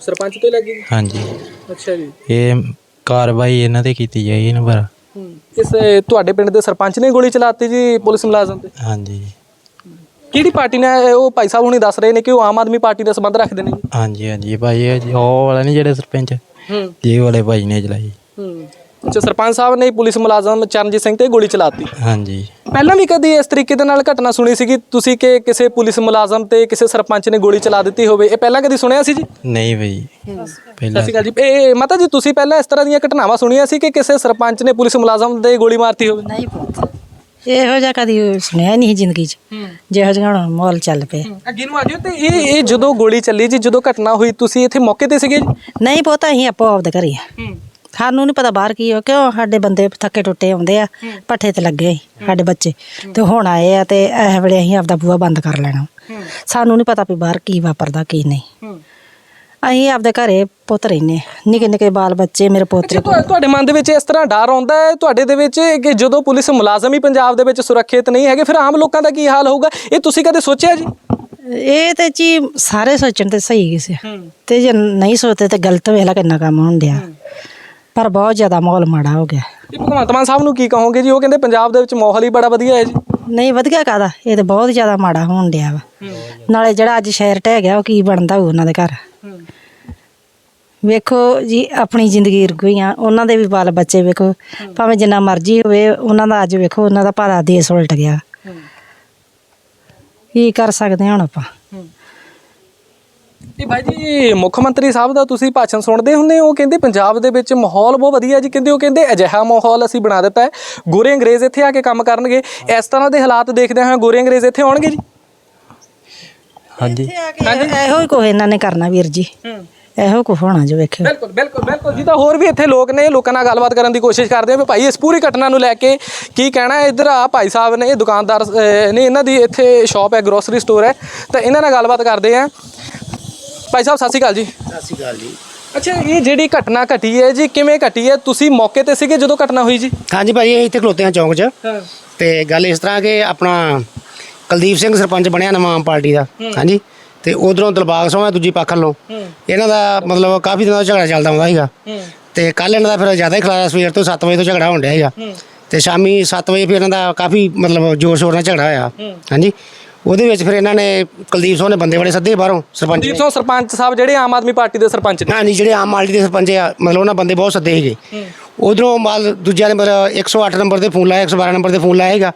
ਸਰਪੰਚ ਤੋਂ ਲੱਗੀ? ਹਾਂਜੀ। ਅੱਛਾ ਜੀ। ਇਹ ਕਾਰਵਾਈ ਇਹਨਾਂ ਤੇ ਕੀਤੀ ਜਾਈ ਇਹਨਾਂ ਪਰ। ਇਸ ਤੁਹਾਡੇ ਪਿੰਡ ਦੇ ਸਰਪੰਚ ਨੇ ਗੋਲੀ ਚਲਾਤੀ ਜੀ ਪੁਲਿਸ ਮੁਲਾਜ਼ਮ ਤੇ? ਹਾਂਜੀ। ਕਿਹੜੀ ਪਾਰਟੀ ਨੇ ਉਹ ਭਾਈ ਸਾਹਿਬ ਹੁਣੀ ਦੱਸ ਰਹੇ ਨੇ ਕਿ ਉਹ ਆਮ ਆਦਮੀ ਪਾਰਟੀ ਦਾ ਸੰਬੰਧ ਰੱਖਦੇ ਨੇ ਜੀ? ਹਾਂਜੀ ਹਾਂਜੀ ਭਾਈ ਇਹ ਜੀ ਉਹ ਵਾਲਾ ਨਹੀਂ ਜਿਹੜੇ ਸਰਪੰਚ। ਹੂੰ। ਇਹ ਵਾਲੇ ਭਾਈ ਨੇ ਚਲਾਈ ਹੂੰ। ਅੱਛਾ ਸਰਪੰਚ ਸਾਹਿਬ ਨੇ ਪੁਲਿਸ ਮੁਲਾਜ਼ਮ ਚਰਨਜੀਤ ਸਿੰਘ ਤੇ ਗੋਲੀ ਚਲਾਤੀ। ਹਾਂਜੀ। ਪਹਿਲਾਂ ਵੀ ਕਦੀ ਇਸ ਤਰੀਕੇ ਦੇ ਨਾਲ ਘਟਨਾ ਸੁਣੀ ਸੀਗੀ? ਤੁਸੀਂ ਕਿ ਕਿਸੇ ਪੁਲਿਸ ਮੁਲਾਜ਼ਮ ਤੇ ਕਿਸੇ ਸਰਪੰਚ ਨੇ ਗੋਲੀ ਚਲਾ ਦਿੱਤੀ ਹੋਵੇ? ਇਹ ਪਹਿਲਾਂ ਕਦੀ ਸੁਣਿਆ ਸੀ ਜੀ? ਨਹੀਂ ਭਾਈ ਸਤਿ ਪਹਿਲਾਂ ਸ਼੍ਰੀ ਅਕਾਲ ਜੀ। ਇਹ ਮਾਤਾ ਜੀ ਤੁਸੀਂ ਪਹਿਲਾਂ ਇਸ ਤਰ੍ਹਾਂ ਦੀਆਂ ਘਟਨਾਵਾਂ ਸੁਣੀਆਂ ਸੀ ਕਿ ਕਿਸੇ ਸਰਪੰਚ ਨੇ ਪੁਲਿਸ ਮੁਲਾਜ਼ਮ ਦੇ ਗੋਲੀ ਮਾਰਤੀ ਹੋਵੇ? ਨਹੀਂ ਪੁੱਤ। ਇਹੋ ਜਿਹਾ ਕਦੀ ਸੁਣਿਆ ਨਹੀਂ ਜ਼ਿੰਦਗੀ 'ਚ। ਜਿਹੋ ਜਿਹਾ ਹੁਣ ਮਾਹੌਲ ਚੱਲ ਪਿਆ। ਅੱਗੇ ਨੂੰ ਆ ਜਾਓ ਤੇ ਇਹ ਇਹ ਜਦੋਂ ਗੋਲੀ ਚੱਲੀ ਜੀ ਜਦੋਂ ਘਟਨਾ ਹੋਈ ਤੁਸੀਂ ਇੱਥੇ ਮੌਕੇ ਤੇ ਸੀਗੇ ਜੀ? ਨਹੀਂ ਪੁੱਤ ਅਸੀਂ ਆਪੋ ਆਪਦੇ ਘਰੇ ਆ। ਸਾਨੂੰ ਨਹੀਂ ਪਤਾ ਬਾਹਰ ਕੀ ਹੋ ਕਿਉਂ ਸਾਡੇ ਬੰਦੇ ਥੱਕੇ ਟੁੱਟੇ ਆਉਂਦੇ ਆ ਪੱਠੇ ਤੇ ਲੱਗੇ ਸੀ ਸਾਡੇ ਬੱਚੇ। ਤੇ ਹੁਣ ਆਏ ਆ ਤੇ ਇਹ ਵੇਲੇ ਅਸੀਂ ਆਪਦਾ ਬੂਹਾ ਬੰਦ ਕਰ ਲੈਣਾ। ਸਾਨੂੰ ਨਹੀਂ ਪਤਾ ਵੀ ਬਾਹਰ ਕੀ ਵਾਪਰਦਾ ਕੀ ਨਹੀਂ। ਅਸੀਂ ਆਪਦੇ ਘਰੇ ਪੁੱਤ ਰਹਿੰਦੇ ਨਿੱਕੇ ਨਿੱਕੇ ਬਾਲ ਬੱਚੇ ਮੇਰੇ ਪੋਤਰੇ ਤੁਹਾ- ਤੁਹਾਡੇ ਮਨ ਦੇ ਵਿੱਚ ਇਸ ਤਰ੍ਹਾਂ ਡਰ ਆਉਂਦਾ ਹੈ? ਤੁਹਾਡੇ ਦੇ ਵਿੱਚ ਕਿ ਜਦੋਂ ਪੁਲਿਸ ਮੁਲਾਜ਼ਮ ਹੀ ਪੰਜਾਬ ਦੇ ਵਿੱਚ ਸੁਰੱਖਿਅਤ ਨਹੀਂ ਹੈਗੇ ਫਿਰ ਆਮ ਲੋਕਾਂ ਦਾ ਕੀ ਹਾਲ ਹੋਊਗਾ? ਇਹ ਤੁਸੀਂ ਕਦੇ ਸੋਚਿਆ ਜੀ? ਇਹ ਤੇ ਜੀ ਸਾਰੇ ਸੋਚਣ ਤੇ ਸਹੀ ਕਿਸੇ ਤੇ ਜੇ ਨਹੀਂ ਸੋਚਦੇ ਤੇ ਗਲਤ ਵੇਲਾ ਕਿੰਨਾ ਕੰਮ ਹੋਣ ਡਿਆ। ਪਰ ਬਹੁਤ ਜ਼ਿਆਦਾ ਮਾਹੌਲ ਮਾੜਾ ਹੋ ਗਿਆ। ਇਹ ਭਗਵੰਤ ਮਾਨ ਸਾਹਿਬ ਨੂੰ ਕੀ ਕਹੋਗੇ ਜੀ? ਉਹ ਕਹਿੰਦੇ ਪੰਜਾਬ ਦੇ ਵਿੱਚ ਮਾਹੌਲ ਹੀ ਬੜਾ ਵਧੀਆ ਹੈ ਜੀ। ਨਹੀਂ, ਵਧੀਆ ਕਾਦਾ ਇਹ ਤਾਂ ਬਹੁਤ ਜ਼ਿਆਦਾ ਮਾੜਾ ਹੋਣ ਡਿਆ ਵਾ। ਨਾਲੇ ਜਿਹੜਾ ਅੱਜ ਸ਼ਹਿਰ ਟਹਿ ਗਿਆ, ਉਹ ਕੀ ਬਣਦਾ ਹੋਊ ਉਹਨਾਂ ਦੇ ਘਰ? ਵੇਖੋ ਜੀ, ਆਪਣੀ ਜ਼ਿੰਦਗੀ ਰਗੂਈ ਆ ਉਹਨਾਂ ਦੇ ਵੀ ਬਾਲ ਬੱਚੇ ਵੇਖੋ। ਭਾਵੇਂ ਜਿੰਨਾ ਮਰਜ਼ੀ ਹੋਵੇ, ਉਹਨਾਂ ਦਾ ਅੱਜ ਵੇਖੋ, ਉਹਨਾਂ ਦਾ ਭਾਰਾ ਦੇਸ਼ ਉਲਟ ਗਿਆ। ਕੀ ਕਰ ਸਕਦੇ ਹਾਂ ਹੁਣ ਆਪਾਂ? ਇਹ ਭਾਈ ਜੀ ਮੁੱਖ ਮੰਤਰੀ ਸਾਹਿਬ ਦਾ ਤੁਸੀਂ ਭਾਸ਼ਣ ਸੁਣਦੇ ਹੁੰਦੇ ਹੋ ਉਹ ਕਹਿੰਦੇ ਪੰਜਾਬ ਦੇ ਵਿੱਚ ਮਾਹੌਲ ਬਹੁਤ ਵਧੀਆ ਜੀ ਕਹਿੰਦੇ ਉਹ ਕਹਿੰਦੇ ਅਜਿਹਾ ਮਾਹੌਲ ਅਸੀਂ ਬਣਾ ਦਿੱਤਾ ਹੈ। ਗੋਰੇ ਅੰਗਰੇਜ਼ ਇੱਥੇ ਆ ਕੇ ਕੰਮ ਕਰਨਗੇ ਇਸ ਤਰ੍ਹਾਂ ਦੇ ਹਾਲਾਤ ਦੇਖਦੇ ਹਾਂ ਗੋਰੇ ਅੰਗਰੇਜ਼ ਇੱਥੇ ਆਉਣਗੇ ਜੀ? ਹਾਂਜੀ। ਇਹੋ ਹੀ ਕੁਛ ਇਹਨਾਂ ਨੇ ਕਰਨਾ ਵੀਰ ਜੀ। ਇਹੋ ਕੁਛ ਹੋਣਾ ਜੋ ਵੇਖਿਓ। ਬਿਲਕੁਲ ਬਿਲਕੁਲ ਬਿਲਕੁਲ ਜੀ ਤਾਂ ਹੋਰ ਵੀ ਇੱਥੇ ਲੋਕ ਨੇ ਲੋਕਾਂ ਨਾਲ ਗੱਲਬਾਤ ਕਰਨ ਦੀ ਕੋਸ਼ਿਸ਼ ਕਰਦੇ ਆ ਵੀ ਭਾਈ ਇਸ ਪੂਰੀ ਘਟਨਾ ਨੂੰ ਲੈ ਕੇ ਕੀ ਕਹਿਣਾ ਹੈ? ਇੱਧਰ ਆ ਭਾਈ ਸਾਹਿਬ ਨੇ ਇਹ ਦੁਕਾਨਦਾਰ ਨੇ ਇਹਨਾਂ ਦੀ ਇੱਥੇ ਸ਼ਾਪ ਹੈ ਗਰੋਸਰੀ ਸਟੋਰ ਹੈ ਤਾਂ ਇਹਨਾਂ ਨਾਲ ਗੱਲਬਾਤ ਕਰਦੇ ਆ। ਭਾਈ ਸਾਹਿਬ ਸਤਿ ਸ਼੍ਰੀ ਅਕਾਲ ਜੀ। ਸਤਿ ਸ਼੍ਰੀ ਅਕਾਲ ਜੀ। ਅੱਛਾ ਇਹ ਜਿਹੜੀ ਘਟਨਾ ਘਟੀ ਹੈ ਜੀ ਕਿਵੇਂ ਘਟੀ ਹੈ? ਤੁਸੀਂ ਮੌਕੇ ਤੇ ਸੀਗੇ ਜਦੋਂ ਘਟਨਾ ਹੋਈ ਜੀ? ਹਾਂਜੀ ਅਸੀਂ ਇੱਥੇ ਖਲੋਤੇ ਚੌਂਕ 'ਚ। ਤੇ ਗੱਲ ਇਸ ਤਰ੍ਹਾਂ ਕਿ ਆਪਣਾ ਕੁਲਦੀਪ ਸਿੰਘ ਸਰਪੰਚ ਬਣਿਆ ਨਵਾਂ ਆਮ ਪਾਰਟੀ ਦਾ। ਹਾਂਜੀ। ਤੇ ਉਧਰੋਂ ਦਿਲਬਾਗ ਸਿੰਘ ਹੈ ਦੂਜੀ ਪੱਖ ਵੱਲੋਂ। ਇਹਨਾਂ ਦਾ ਮਤਲਬ ਕਾਫੀ ਦਿਨਾਂ ਦਾ ਝਗੜਾ ਚੱਲਦਾ ਹੁੰਦਾ ਸੀਗਾ। ਤੇ ਕੱਲ ਇਹਨਾਂ ਦਾ ਫਿਰ ਜ਼ਿਆਦਾ ਹੀ ਖਲਾਰਾ ਸਵੇਰ ਤੋਂ 7 ਵਜੇ ਤੋਂ ਝਗੜਾ ਹੋਣ ਡਿਆ ਸੀਗਾ। ਤੇ ਸ਼ਾਮੀ 7 ਵਜੇ ਫਿਰ ਇਹਨਾਂ ਦਾ ਕਾਫੀ ਮਤਲਬ ਜ਼ੋਰ ਸ਼ੋਰ ਨਾਲ ਝਗੜਾ ਹੋਇਆ। ਹਾਂਜੀ। ਉਹਦੇ ਵਿੱਚ ਫਿਰ ਇਹਨਾਂ ਨੇ ਕੁਲਦੀਪ ਸਿੰਘ ਨੇ ਬੰਦੇ ਬੜੇ ਸੱਦੇ ਬਾਹਰੋਂ ਸਰਪੰਚ ਦੀਪ ਸਿੰਘ ਸਰਪੰਚ ਸਾਹਿਬ ਜਿਹੜੇ ਆਮ ਆਦਮੀ ਪਾਰਟੀ ਦੇ ਸਰਪੰਚ ਨੇ। ਹਾਂਜੀ ਜਿਹੜੇ ਆਮ ਪਾਰਟੀ ਦੇ ਸਰਪੰਚ ਆ ਮਤਲਬ ਉਹਨਾਂ ਬੰਦੇ ਬਹੁਤ ਸੱਦੇ ਸੀਗੇ। ਉਧਰੋਂ ਮਾਲ ਦੂਜਿਆਂ ਨੇ ਮਤਲਬ 108 ਨੰਬਰ ਤੇ ਫੋਨ ਲਾਇਆ 112 ਨੰਬਰ ਤੇ ਫੋਨ ਲਾਇਆ ਹੈਗਾ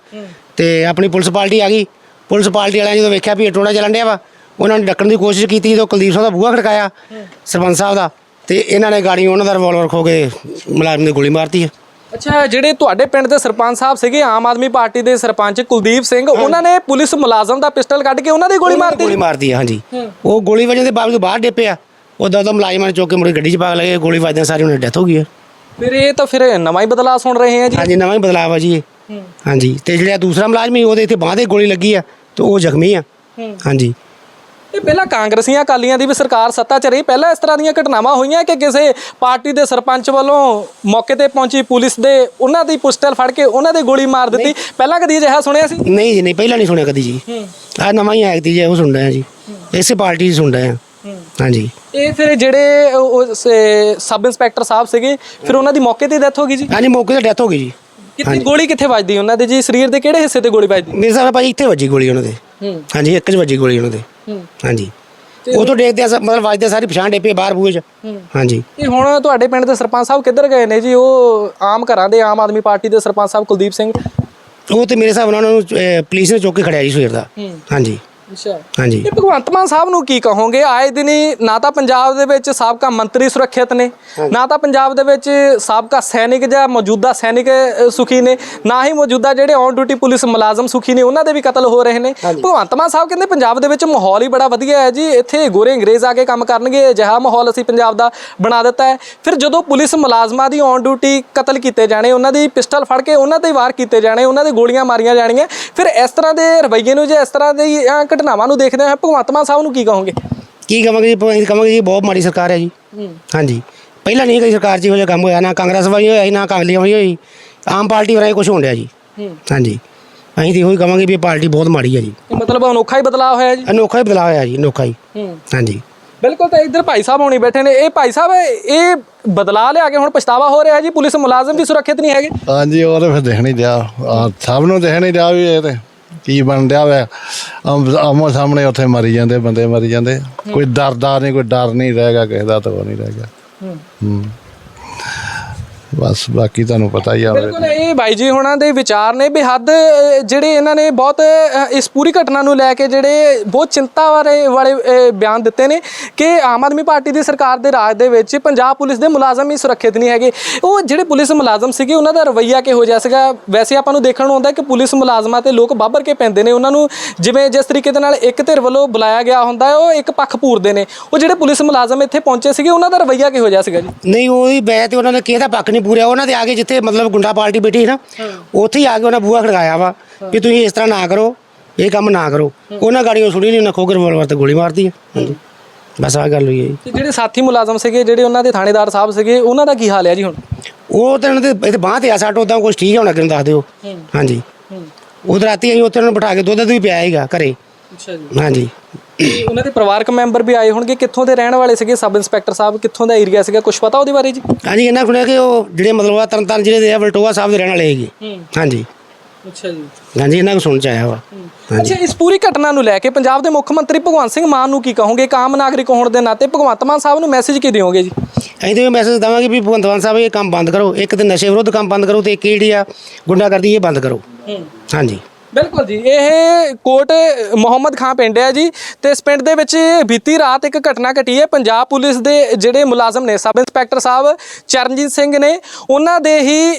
ਤੇ ਆਪਣੀ ਪੁਲਿਸ ਪਾਰਟੀ ਆ ਗਈ। ਪੁਲਿਸ ਪਾਰਟੀ ਵਾਲਿਆਂ ਨੇ ਜਦੋਂ ਵੇਖਿਆ ਵੀ ਇਹ ਟੋਣਾ ਚੱਲਣ ਡਿਆ ਵਾ ਉਹਨਾਂ ਨੇ ਡੱਕਣ ਦੀ ਕੋਸ਼ਿਸ਼ ਕੀਤੀ ਜਦੋਂ ਕੁਲਦੀਪ ਸਿੰਘ ਦਾ ਬੂਹਾ ਖੜਕਾਇਆ ਸਰਪੰਚ ਸਾਹਿਬ ਦਾ ਤੇ ਇਹਨਾਂ ਨੇ ਗਾੜੀ ਉਹਨਾਂ ਦਾ ਰਿਵਾਲਵਰ ਖੋ ਕੇ ਮੁਲਾਜ਼ਮ ਦੀ ਗੋਲੀ ਮਾਰਤੀ ਹੈ ਅੱਛਾ ਜਿਹੜੇ ਤੁਹਾਡੇ ਪਿੰਡ ਦੇ ਸਰਪੰਚ ਸਾਹਿਬ ਸੀਗੇ ਆਮ ਆਦਮੀ ਪਾਰਟੀ ਦੇ ਸਰਪੰਚ ਕੁਲਦੀਪ ਸਿੰਘ ਉਹਨਾਂ ਨੇ ਪੁਲਿਸ ਮੁਲਾਜ਼ਮ ਦਾ ਪਿਸਟਲ ਕੱਢ ਕੇ ਉਹਨਾਂ ਦੀ ਗੋਲੀ ਮਾਰਤੀ? ਗੋਲੀ ਮਾਰਤੀ ਹੈ ਹਾਂਜੀ। ਉਹ ਗੋਲੀ ਵਜਨ ਦੇ ਬਾਵਜੂਦ ਬਾਹਰ ਡੇਪਿਆ ਉਹਦਾ ਉਹਦਾ ਮੁਲਾਜ਼ਮਾਂ ਨੇ ਚੁੱਕ ਕੇ ਮੁੜੇ ਗੱਡੀ 'ਚ ਪਾ ਲਗੇ ਗੋਲੀ ਵੱਜਦਿਆਂ ਸਾਰੀ ਉਹਨਾਂ ਦੀ ਡੈਥ ਹੋ ਗਈ ਹੈ ਫਿਰ ਇਹ ਤਾਂ ਫਿਰ ਨਵਾਂ ਹੀ ਬਦਲਾਅ ਸੁਣ ਰਹੇ ਹਾਂ ਜੀ। ਹਾਂਜੀ ਨਵਾਂ ਹੀ ਬਦਲਾਅ ਆ ਜੀ ਇਹ। ਹਾਂਜੀ ਤੇ ਜਿਹੜਾ ਦੂਸਰਾ ਮੁਲਾਜ਼ਮ ਸੀ ਉਹਦੇ ਇੱਥੇ ਬਾਂਹ ਤੇ ਗੋਲੀ ਲੱਗੀ ਆ ਤੇ ਉਹ ਜ਼ਖਮੀ ਆ। ਹਾਂਜੀ। ਇਹ ਪਹਿਲਾਂ ਕਾਂਗਰਸੀਆਂ ਅਕਾਲੀਆਂ ਦੀ ਵੀ ਸਰਕਾਰ ਸੱਤਾ 'ਚ ਰਹੀ ਪਹਿਲਾਂ ਇਸ ਤਰ੍ਹਾਂ ਦੀਆਂ ਘਟਨਾਵਾਂ ਹੋਈਆਂ ਕਿ ਕਿਸੇ ਪਾਰਟੀ ਦੇ ਸਰਪੰਚ ਵੱਲੋਂ ਮੌਕੇ ਤੇ ਪਹੁੰਚੀ ਪੁਲਿਸ ਦੇ ਉਹਨਾਂ ਦੀ ਪਿਸਟਲ ਫੜ ਕੇ ਉਹਨਾਂ ਦੇ ਗੋਲੀ ਮਾਰ ਦਿੱਤੀ? ਪਹਿਲਾਂ ਕਦੀ ਅਜਿਹਾ ਸੁਣਿਆ ਸੀ? ਨਹੀਂ ਜੀ ਨਹੀਂ ਪਹਿਲਾਂ ਨਹੀਂ ਸੁਣਿਆ ਕਦੀ ਜੀ। ਆ ਨਵਾਂ ਹੀ ਆਇਆ ਜੀ ਉਹ ਸੁਣ ਰਹੇ ਜੀ। ਇਸੇ ਪਾਰਟੀ 'ਚ ਸੁਣ ਰਹੇ ਹਾਂਜੀ। ਇਹ ਫਿਰ ਜਿਹੜੇ ਸਬ ਇੰਸਪੈਕਟਰ ਸਾਹਿਬ ਸੀਗੇ ਫਿਰ ਉਹਨਾਂ ਦੀ ਮੌਕੇ ਤੇ ਡੈਥ ਹੋ ਗਈ ਜੀ? ਹਾਂਜੀ ਮੌਕੇ ਤੇ ਡੈਥ ਹੋ ਗਈ ਜੀ। ਕਿੱਥੇ ਗੋਲੀ ਕਿੱਥੇ ਵੱਜਦੀ ਉਹਨਾਂ ਦੇ ਜੀ? ਸਰੀਰ ਦੇ ਕਿਹੜੇ ਹਿੱਸੇ ਤੇ ਗੋਲੀ ਵੱਜਦੀ? ਮੇਰੇ ਨਾਲ ਭਾਜੀ ਇੱਥੇ ਵੱਜੀ ਗੋਲੀ ਉਹਨਾਂ ਦੇ। ਹਾਂਜੀ ਇੱਕ 'ਚ ਵੱਜੀ ਗੋਲੀ ਉਹਨਾਂ ਦੇ। ਹਾਂਜੀ। ਉਹ ਤੋਂ ਦੇਖਦੇ ਆ ਮਤਲਬ ਵੱਜਦੇ ਸਾਰੀ ਪਛਾਣ ਡੇਪੇ ਬਾਹਰ ਬੂਹੇ 'ਚ। ਹਾਂਜੀ। ਇਹ ਹੁਣ ਤੁਹਾਡੇ ਪਿੰਡ ਦੇ ਸਰਪੰਚ ਸਾਹਿਬ ਕਿੱਧਰ ਗਏ ਨੇ ਜੀ? ਉਹ ਆਮ ਘਰਾਂ ਦੇ ਆਮ ਆਦਮੀ ਪਾਰਟੀ ਦੇ ਸਰਪੰਚ ਸਾਹਿਬ ਕੁਲਦੀਪ ਸਿੰਘ। ਉਹ ਤੇ ਮੇਰੇ ਹਿਸਾਬ ਨਾਲ ਉਹਨਾਂ ਨੂੰ ਅਹ, ਪੁਲਿਸ ਨੇ ਚੁੱਕ ਕੇ ਖੜਿਆ ਜੀ ਸਵੇਰ ਦਾ। ਹਾਂਜੀ। ਅੱਛਾ। ਹਾਂਜੀ। ਇਹ ਭਗਵੰਤ ਮਾਨ ਸਾਹਿਬ ਨੂੰ ਕੀ ਕਹੋਗੇ? ਆਏ ਦਿਨ ਹੀ ਨਾ ਤਾਂ ਪੰਜਾਬ ਦੇ ਵਿੱਚ ਸਾਬਕਾ ਮੰਤਰੀ ਸੁਰੱਖਿਅਤ ਨੇ ਨਾ ਤਾਂ ਪੰਜਾਬ ਦੇ ਵਿੱਚ ਸਾਬਕਾ ਸੈਨਿਕ ਜਾਂ ਮੌਜੂਦਾ ਸੈਨਿਕ ਅ, ਸੁਖੀ ਨੇ ਨਾ ਹੀ ਮੌਜੂਦਾ ਜਿਹੜੇ ਔਨ ਡਿਊਟੀ ਪੁਲਿਸ ਮੁਲਾਜ਼ਮ ਸੁਖੀ ਨੇ ਉਹਨਾਂ ਦੇ ਵੀ ਕਤਲ ਹੋ ਰਹੇ ਨੇ। ਭਗਵੰਤ ਮਾਨ ਸਾਹਿਬ ਕਹਿੰਦੇ ਪੰਜਾਬ ਦੇ ਵਿੱਚ ਮਾਹੌਲ ਹੀ ਬੜਾ ਵਧੀਆ ਹੈ ਜੀ ਇੱਥੇ ਗੋਰੇ ਅੰਗਰੇਜ਼ ਆ ਕੇ ਕੰਮ ਕਰਨਗੇ ਅਜਿਹਾ ਮਾਹੌਲ ਅਸੀਂ ਪੰਜਾਬ ਦਾ ਬਣਾ ਦਿੱਤਾ ਹੈ। ਫਿਰ ਜਦੋਂ ਪੁਲਿਸ ਮੁਲਾਜ਼ਮਾਂ ਦੀ ਔਨ ਡਿਊਟੀ ਕਤਲ ਕੀਤੇ ਜਾਣੇ ਉਹਨਾਂ ਦੀ ਪਿਸਟਲ ਫੜ ਕੇ ਉਹਨਾਂ ਤੇ ਵਾਰ ਕੀਤੇ ਜਾਣੇ ਉਹਨਾਂ ਦੇ ਗੋਲੀਆਂ ਮਾਰੀਆਂ ਜਾਣੀਆਂ ਫਿਰ ਇਸ ਤਰ੍ਹਾਂ ਦੇ ਰਵੱਈਏ ਨੂੰ ਜੇ ਇਸ ਤਰ੍ਹਾਂ ਦੀ ਘਟਨਾਵਾਂ ਨੂੰ ਦੇਖਦੇ ਹੋਏ ਭਗਵੰਤ ਮਾਨ ਸਾਹਿਬ ਨੂੰ ਕੀ ਕਹੋਗੇ? ਕੀ ਕਹਾਂਗੇ ਜੀ? ਅਸੀਂ ਕਹਾਂਗੇ ਜੀ ਬਹੁਤ ਮਾੜੀ ਸਰਕਾਰ ਹੈ ਜੀ। ਹਾਂਜੀ। ਪਹਿਲਾਂ ਨਹੀਂ ਕਈ ਸਰਕਾਰ ਇਹੋ ਜਿਹਾ ਕੰਮ ਹੋਇਆ ਨਾ ਕਾਂਗਰਸ ਵਾਲੀ ਹੋਇਆ ਸੀ ਨਾ ਕਾਂਗਲੀ ਵਾਲੀ ਹੋਈ। ਆਮ ਪਾਰਟੀ ਵਰਾਏ ਕੁਝ ਹੋਣ ਡਿਆ ਜੀ। ਹਾਂਜੀ। ਅਸੀਂ ਤਾਂ ਇਹੋ ਕਹਾਂਗੇ ਵੀ ਇਹ ਪਾਰਟੀ ਬਹੁਤ ਮਾੜੀ ਹੈ ਜੀ। ਇਹ ਮਤਲਬ ਅਨੋਖਾ ਹੀ ਬਦਲਾਅ ਹੋਇਆ ਜੀ? ਅਨੋਖਾ ਹੀ ਬਦਲਾਅ ਹੋਇਆ ਜੀ ਅਨੋਖਾ ਹੀ। ਹਾਂਜੀ। ਬਿਲਕੁਲ ਤਾਂ ਇੱਧਰ ਭਾਈ ਸਾਹਿਬ ਹੋਣੀ ਬੈਠੇ ਨੇ। ਇਹ ਭਾਈ ਸਾਹਿਬ ਇਹ ਬਦਲਾ ਲਿਆ ਕੇ ਹੁਣ ਪਛਤਾਵਾ ਹੋ ਰਿਹਾ ਜੀ? ਪੁਲਿਸ ਮੁਲਾਜ਼ਮ ਵੀ ਸੁਰੱਖਿਅਤ ਨਹੀਂ ਹੈਗੇ? ਹਾਂਜੀ ਉਹ ਤਾਂ ਫਿਰ ਦੇਖ ਨਹੀਂ ਰਿਹਾ। ਆਹ ਸਭ ਨੂੰ ਦੇਖ ਨਹੀਂ ਰਿਹਾ ਵੀ ਇਹ ਤੇ। ਕੀ ਬਣ ਰਿਹਾ ਵੇ ਆਮੋ ਸਾਹਮਣੇ ਉੱਥੇ ਮਰੀ ਜਾਂਦੇ ਬੰਦੇ ਮਰੀ ਜਾਂਦੇ। ਕੋਈ ਡਰਦਾ ਨਹੀਂ ਕੋਈ ਡਰ ਨਹੀਂ ਰਹੇਗਾ ਕਿਸੇ ਦਾ ਤਾਂ ਉਹ ਨਹੀਂ ਰਹੇਗਾ ਹੂੰ। ਬਸ ਬਾਕੀ ਤੁਹਾਨੂੰ ਪਤਾ ਹੀ ਆ ਬਿਲਕੁਲ ਇਹ ਬਾਈ ਜੀ ਹੁਣਾਂ ਦੇ ਵਿਚਾਰ ਨੇ ਬੇਹੱਦ ਅ, ਜਿਹੜੇ ਇਹਨਾਂ ਨੇ ਬਹੁਤ ਅ, ਇਸ ਪੂਰੀ ਘਟਨਾ ਨੂੰ ਲੈ ਕੇ ਜਿਹੜੇ ਬਹੁਤ ਚਿੰਤਾ ਵਾਲੇ ਵਾਲੇ ਅ, ਬਿਆਨ ਦਿੱਤੇ ਨੇ ਕਿ ਆਮ ਆਦਮੀ ਪਾਰਟੀ ਦੀ ਸਰਕਾਰ ਦੇ ਰਾਜ ਦੇ ਵਿੱਚ ਪੰਜਾਬ ਪੁਲਿਸ ਦੇ ਮੁਲਾਜ਼ਮ ਹੀ ਸੁਰੱਖਿਅਤ ਨਹੀਂ ਹੈਗੇ। ਉਹ ਜਿਹੜੇ ਪੁਲਿਸ ਮੁਲਾਜ਼ਮ ਸੀਗੇ ਉਹਨਾਂ ਦਾ ਰਵੱਈਆ ਕਿਹੋ ਜਿਹਾ ਸੀਗਾ? ਵੈਸੇ ਆਪਾਂ ਨੂੰ ਦੇਖਣ ਨੂੰ ਆਉਂਦਾ ਕਿ ਪੁਲਿਸ ਮੁਲਾਜ਼ਮਾਂ ਤੇ ਲੋਕ ਬਾਬਰ ਕੇ ਪੈਂਦੇ ਨੇ। ਉਹਨਾਂ ਨੂੰ ਜਿਵੇਂ ਜਿਸ ਤਰੀਕੇ ਦੇ ਨਾਲ ਇੱਕ ਧਿਰ ਵੱਲੋਂ ਬੁਲਾਇਆ ਗਿਆ ਹੁੰਦਾ ਹੈ ਉਹ ਇੱਕ ਪੱਖ ਪੂਰਦੇ ਨੇ। ਉਹ ਜਿਹੜੇ ਪੁਲਿਸ ਮੁਲਾਜ਼ਮ ਇੱਥੇ ਪਹੁੰਚੇ ਸੀਗੇ ਉਹਨਾਂ ਦਾ ਰਵੱਈਆ ਕਿਹੋ ਜਿਹਾ ਸੀਗਾ ਜੀ? ਨਹੀਂ ਉਹਦੀ ਬੈ ਤੇ ਉਹਨਾਂ ਨੇ ਕਿਹਦਾ ਪੱਕ ਨਹੀਂ ਪੂਰਿਆ ਉਹਨਾਂ ਦੇ ਆ ਕੇ ਜਿੱਥੇ ਮਤਲਬ ਗੁੰਡਾ ਪਾਰਟੀ ਬੈਠੀ ਸੀ ਨਾ ਉੱਥੇ ਹੀ ਆ ਕੇ ਉਹਨਾਂ ਬੂਹਾ ਖੜਕਾਇਆ ਵਾ ਵੀ ਤੁਸੀਂ ਇਸ ਤਰ੍ਹਾਂ ਨਾ ਕਰੋ ਇਹ ਕੰਮ ਨਾ ਕਰੋ। ਉਹਨਾਂ ਗਾੜੀਆਂ ਸੁਣੀ ਨਹੀਂ ਉਹਨਾਂ ਖੋਗਰ ਰਿਵਾਲਵਰ ਤੇ ਗੋਲੀ ਮਾਰਦੀ ਹੈ ਬਸ ਆ ਗੱਲ ਹੋਈ ਹੈ ਜੀ। ਤੇ ਜਿਹੜੇ ਸਾਥੀ ਮੁਲਾਜ਼ਮ ਸੀਗੇ ਜਿਹੜੇ ਉਹਨਾਂ ਦੇ ਥਾਣੇਦਾਰ ਸਾਹਿਬ ਸੀਗੇ ਉਹਨਾਂ ਦਾ ਕੀ ਹਾਲ ਹੈ ਜੀ ਹੁਣ? ਉਹ ਤਾਂ ਉਹਨਾਂ ਦੇ ਇੱਥੇ ਬਾਂਹ ਤੇ ਆ ਸੱਟ ਉਦਾਂ ਕੁਝ ਠੀਕ ਹੋਣਾ ਕਿਨੂੰ ਦੱਸ ਦਿਓ। ਹਾਂਜੀ। ਉਧਰ ਰਾਤੀ ਅਸੀਂ ਉੱਥੇ ਉਹਨਾਂ ਨੂੰ ਬਿਠਾ ਕੇ ਦੁੱਧ ਵੀ ਪਿਆ ਸੀਗਾ ਘਰੇ। ਅੱਛਾ ਜੀ। ਹਾਂਜੀ। ਉਹਨਾਂ ਦੇ ਪਰਿਵਾਰਕ ਮੈਂਬਰ ਵੀ ਆਏ ਹੋਣਗੇ। ਕਿੱਥੋਂ ਦੇ ਰਹਿਣ ਵਾਲੇ ਸੀਗੇ? ਸਬ ਇੰਸਪੈਕਟਰ ਸਾਹਿਬ ਕਿੱਥੋਂ ਦਾ ਏਰੀਆ ਸੀਗਾ? ਕੁਝ ਪਤਾ ਉਹਦੇ ਬਾਰੇ ਜੀ? ਹਾਂਜੀ ਇਹਨਾਂ ਸੁਣਿਆ ਕਿ ਉਹ ਜਿਹੜੇ ਮਤਲਬ ਆ ਤਰਨਤਾਰਨ ਜ਼ਿਲ੍ਹੇ ਦੇ ਆ ਵਲਟੋਆ ਸਾਹਿਬ ਦੇ ਰਹਿਣ ਵਾਲੇ ਹੈਗੇ। ਹਾਂਜੀ। ਅੱਛਾ ਜੀ। ਹਾਂਜੀ ਇਹਨਾਂ ਨੂੰ ਸੁਣ ਚ ਆਇਆ ਵਾ। ਅੱਛਾ ਇਸ ਪੂਰੀ ਘਟਨਾ ਨੂੰ ਲੈ ਕੇ ਪੰਜਾਬ ਦੇ ਮੁੱਖ ਮੰਤਰੀ ਭਗਵੰਤ ਸਿੰਘ ਮਾਨ ਨੂੰ ਕੀ ਕਹੋਗੇ? ਇੱਕ ਆਮ ਨਾਗਰਿਕ ਹੋਣ ਦੇ ਨਾਤੇ ਭਗਵੰਤ ਮਾਨ ਸਾਹਿਬ ਨੂੰ ਮੈਸੇਜ ਕੀ ਦਿਓਗੇ ਜੀ? ਅਸੀਂ ਤਾਂ ਮੈਸੇਜ ਦਵਾਂਗੇ ਵੀ ਭਗਵੰਤ ਮਾਨ ਸਾਹਿਬ ਇਹ ਕੰਮ ਬੰਦ ਕਰੋ। ਇੱਕ ਤੇ ਨਸ਼ੇ ਵਿਰੁੱਧ ਕੰਮ ਬੰਦ ਕਰੋ ਤੇ ਇੱਕ ਜਿਹੜੀ ਆ ਗੁੰਡਾਗਰਦੀ ਇਹ ਬੰਦ ਕਰੋ। ਹਾਂਜੀ। ਬਿਲਕੁਲ ਜੀ, ਇਹ ਕੋਟ ਮੁਹੰਮਦ ਖਾਂ ਪਿੰਡ ਹੈ ਜੀ ਤੇ ਇਸ ਪਿੰਡ ਦੇ ਵਿੱਚ ਬੀਤੀ ਰਾਤ ਇੱਕ ਘਟਨਾ ਘਟੀ ਹੈ। ਪੰਜਾਬ ਪੁਲਿਸ ਦੇ ਜਿਹੜੇ ਮੁਲਾਜ਼ਮ ਨੇ ਸਬ ਇੰਸਪੈਕਟਰ ਸਾਹਿਬ ਚਰਨਜੀਤ ਸਿੰਘ ਨੇ, ਉਹਨਾਂ ਦੇ ਹੀ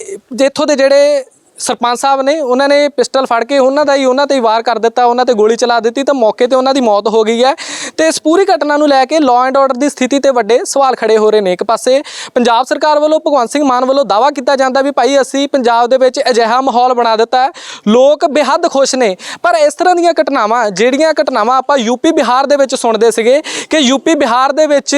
ਇੱਥੋਂ ਦੇ ਜਿਹੜੇ ਸਰਪੰਚ ਸਾਹਿਬ ਨੇ, ਉਹਨਾਂ ਨੇ ਪਿਸਟਲ ਫੜ ਕੇ ਉਹਨਾਂ ਦਾ ਹੀ, ਉਹਨਾਂ ਤੇ ਹੀ ਵਾਰ ਕਰ ਦਿੱਤਾ, ਉਹਨਾਂ ਤੇ ਗੋਲੀ ਚਲਾ ਦਿੱਤੀ ਤਾਂ ਮੌਕੇ ਤੇ ਉਹਨਾਂ ਦੀ ਮੌਤ ਹੋ ਗਈ ਹੈ। ਤੇ ਇਸ ਪੂਰੀ ਘਟਨਾ ਨੂੰ ਲੈ ਕੇ ਲਾਅ ਐਂਡ ਆਰਡਰ ਦੀ ਸਥਿਤੀ ਤੇ ਵੱਡੇ ਸਵਾਲ ਖੜੇ ਹੋ ਰਹੇ ਨੇ ਇੱਕ ਪਾਸੇ। ਪੰਜਾਬ ਸਰਕਾਰ ਵੱਲੋਂ ਭਗਵੰਤ ਸਿੰਘ ਮਾਨ ਵੱਲੋਂ ਦਾਵਾ ਕੀਤਾ ਜਾਂਦਾ ਵੀ ਭਾਈ ਅਸੀਂ ਪੰਜਾਬ ਦੇ ਵਿੱਚ ਅਜਿਹਾ ਮਾਹੌਲ ਬਣਾ ਦਿੱਤਾ ਹੈ। ਲੋਕ ਬੇਹੱਦ ਖੁਸ਼ ਨੇ। ਪਰ ਇਸ ਤਰ੍ਹਾਂ ਦੀਆਂ ਘਟਨਾਵਾਂ, ਜਿਹੜੀਆਂ ਘਟਨਾਵਾਂ ਆਪਾਂ ਯੂਪੀ ਬਿਹਾਰ ਦੇ ਵਿੱਚ ਸੁਣਦੇ ਸੀਗੇ ਕਿ ਯੂਪੀ ਬਿਹਾਰ ਦੇ ਵਿੱਚ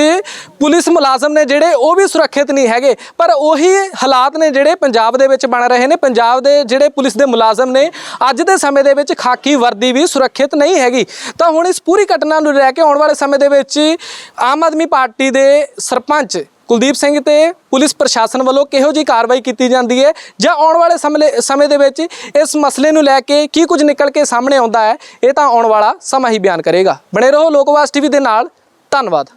ਪੁਲਿਸ ਮੁਲਾਜ਼ਮ ਨੇ ਜਿਹੜੇ ਉਹ ਵੀ ਸੁਰੱਖਿਅਤ ਨਹੀਂ ਹੈਗੇ, ਪਰ ਉਹੀ ਹਾਲਾਤ ਨੇ ਜਿਹੜੇ ਪੰਜਾਬ ਦੇ ਵਿੱਚ ਬਣ ਰਹੇ ਨੇ। ਪੰਜਾਬ ਦੇ ਜਿਹੜੇ ਪੁਲਿਸ ਦੇ ਮੁਲਾਜ਼ਮ ਨੇ, ਅੱਜ ਦੇ ਸਮੇਂ ਦੇ ਵਿੱਚ ਖਾਕੀ ਵਰਦੀ ਵੀ ਸੁਰੱਖਿਅਤ ਨਹੀਂ ਹੈਗੀ। ਤਾਂ ਹੁਣ ਇਸ ਪੂਰੀ ਘਟਨਾ ਨੂੰ ਲੈ ਕੇ ਆਉਣ ਵਾਲੇ ਸਮੇਂ ਦੇ ਵਿੱਚ ਆਮ ਆਦਮੀ ਪਾਰਟੀ ਦੇ ਸਰਪੰਚ ਕੁਲਦੀਪ ਸਿੰਘ ਤੇ ਪੁਲਿਸ ਪ੍ਰਸ਼ਾਸਨ ਵੱਲੋਂ ਕਿਹੋ ਜਿਹੀ ਕਾਰਵਾਈ ਕੀਤੀ ਜਾਂਦੀ ਹੈ ਜਾਂ ਆਉਣ ਵਾਲੇ ਸਮੇਂ ਸਮੇਂ ਦੇ ਵਿੱਚ ਇਸ ਮਸਲੇ ਨੂੰ ਲੈ ਕੇ ਕੀ ਕੁਝ ਨਿਕਲ ਕੇ ਸਾਹਮਣੇ ਆਉਂਦਾ ਹੈ, ਇਹ ਤਾਂ ਆਉਣ ਵਾਲਾ ਸਮਾਂ ਹੀ ਬਿਆਨ ਕਰੇਗਾ। ਬਣੇ ਰਹੋ ਲੋਕਵਾਸ ਟੀਵੀ ਦੇ ਨਾਲ। ਧੰਨਵਾਦ।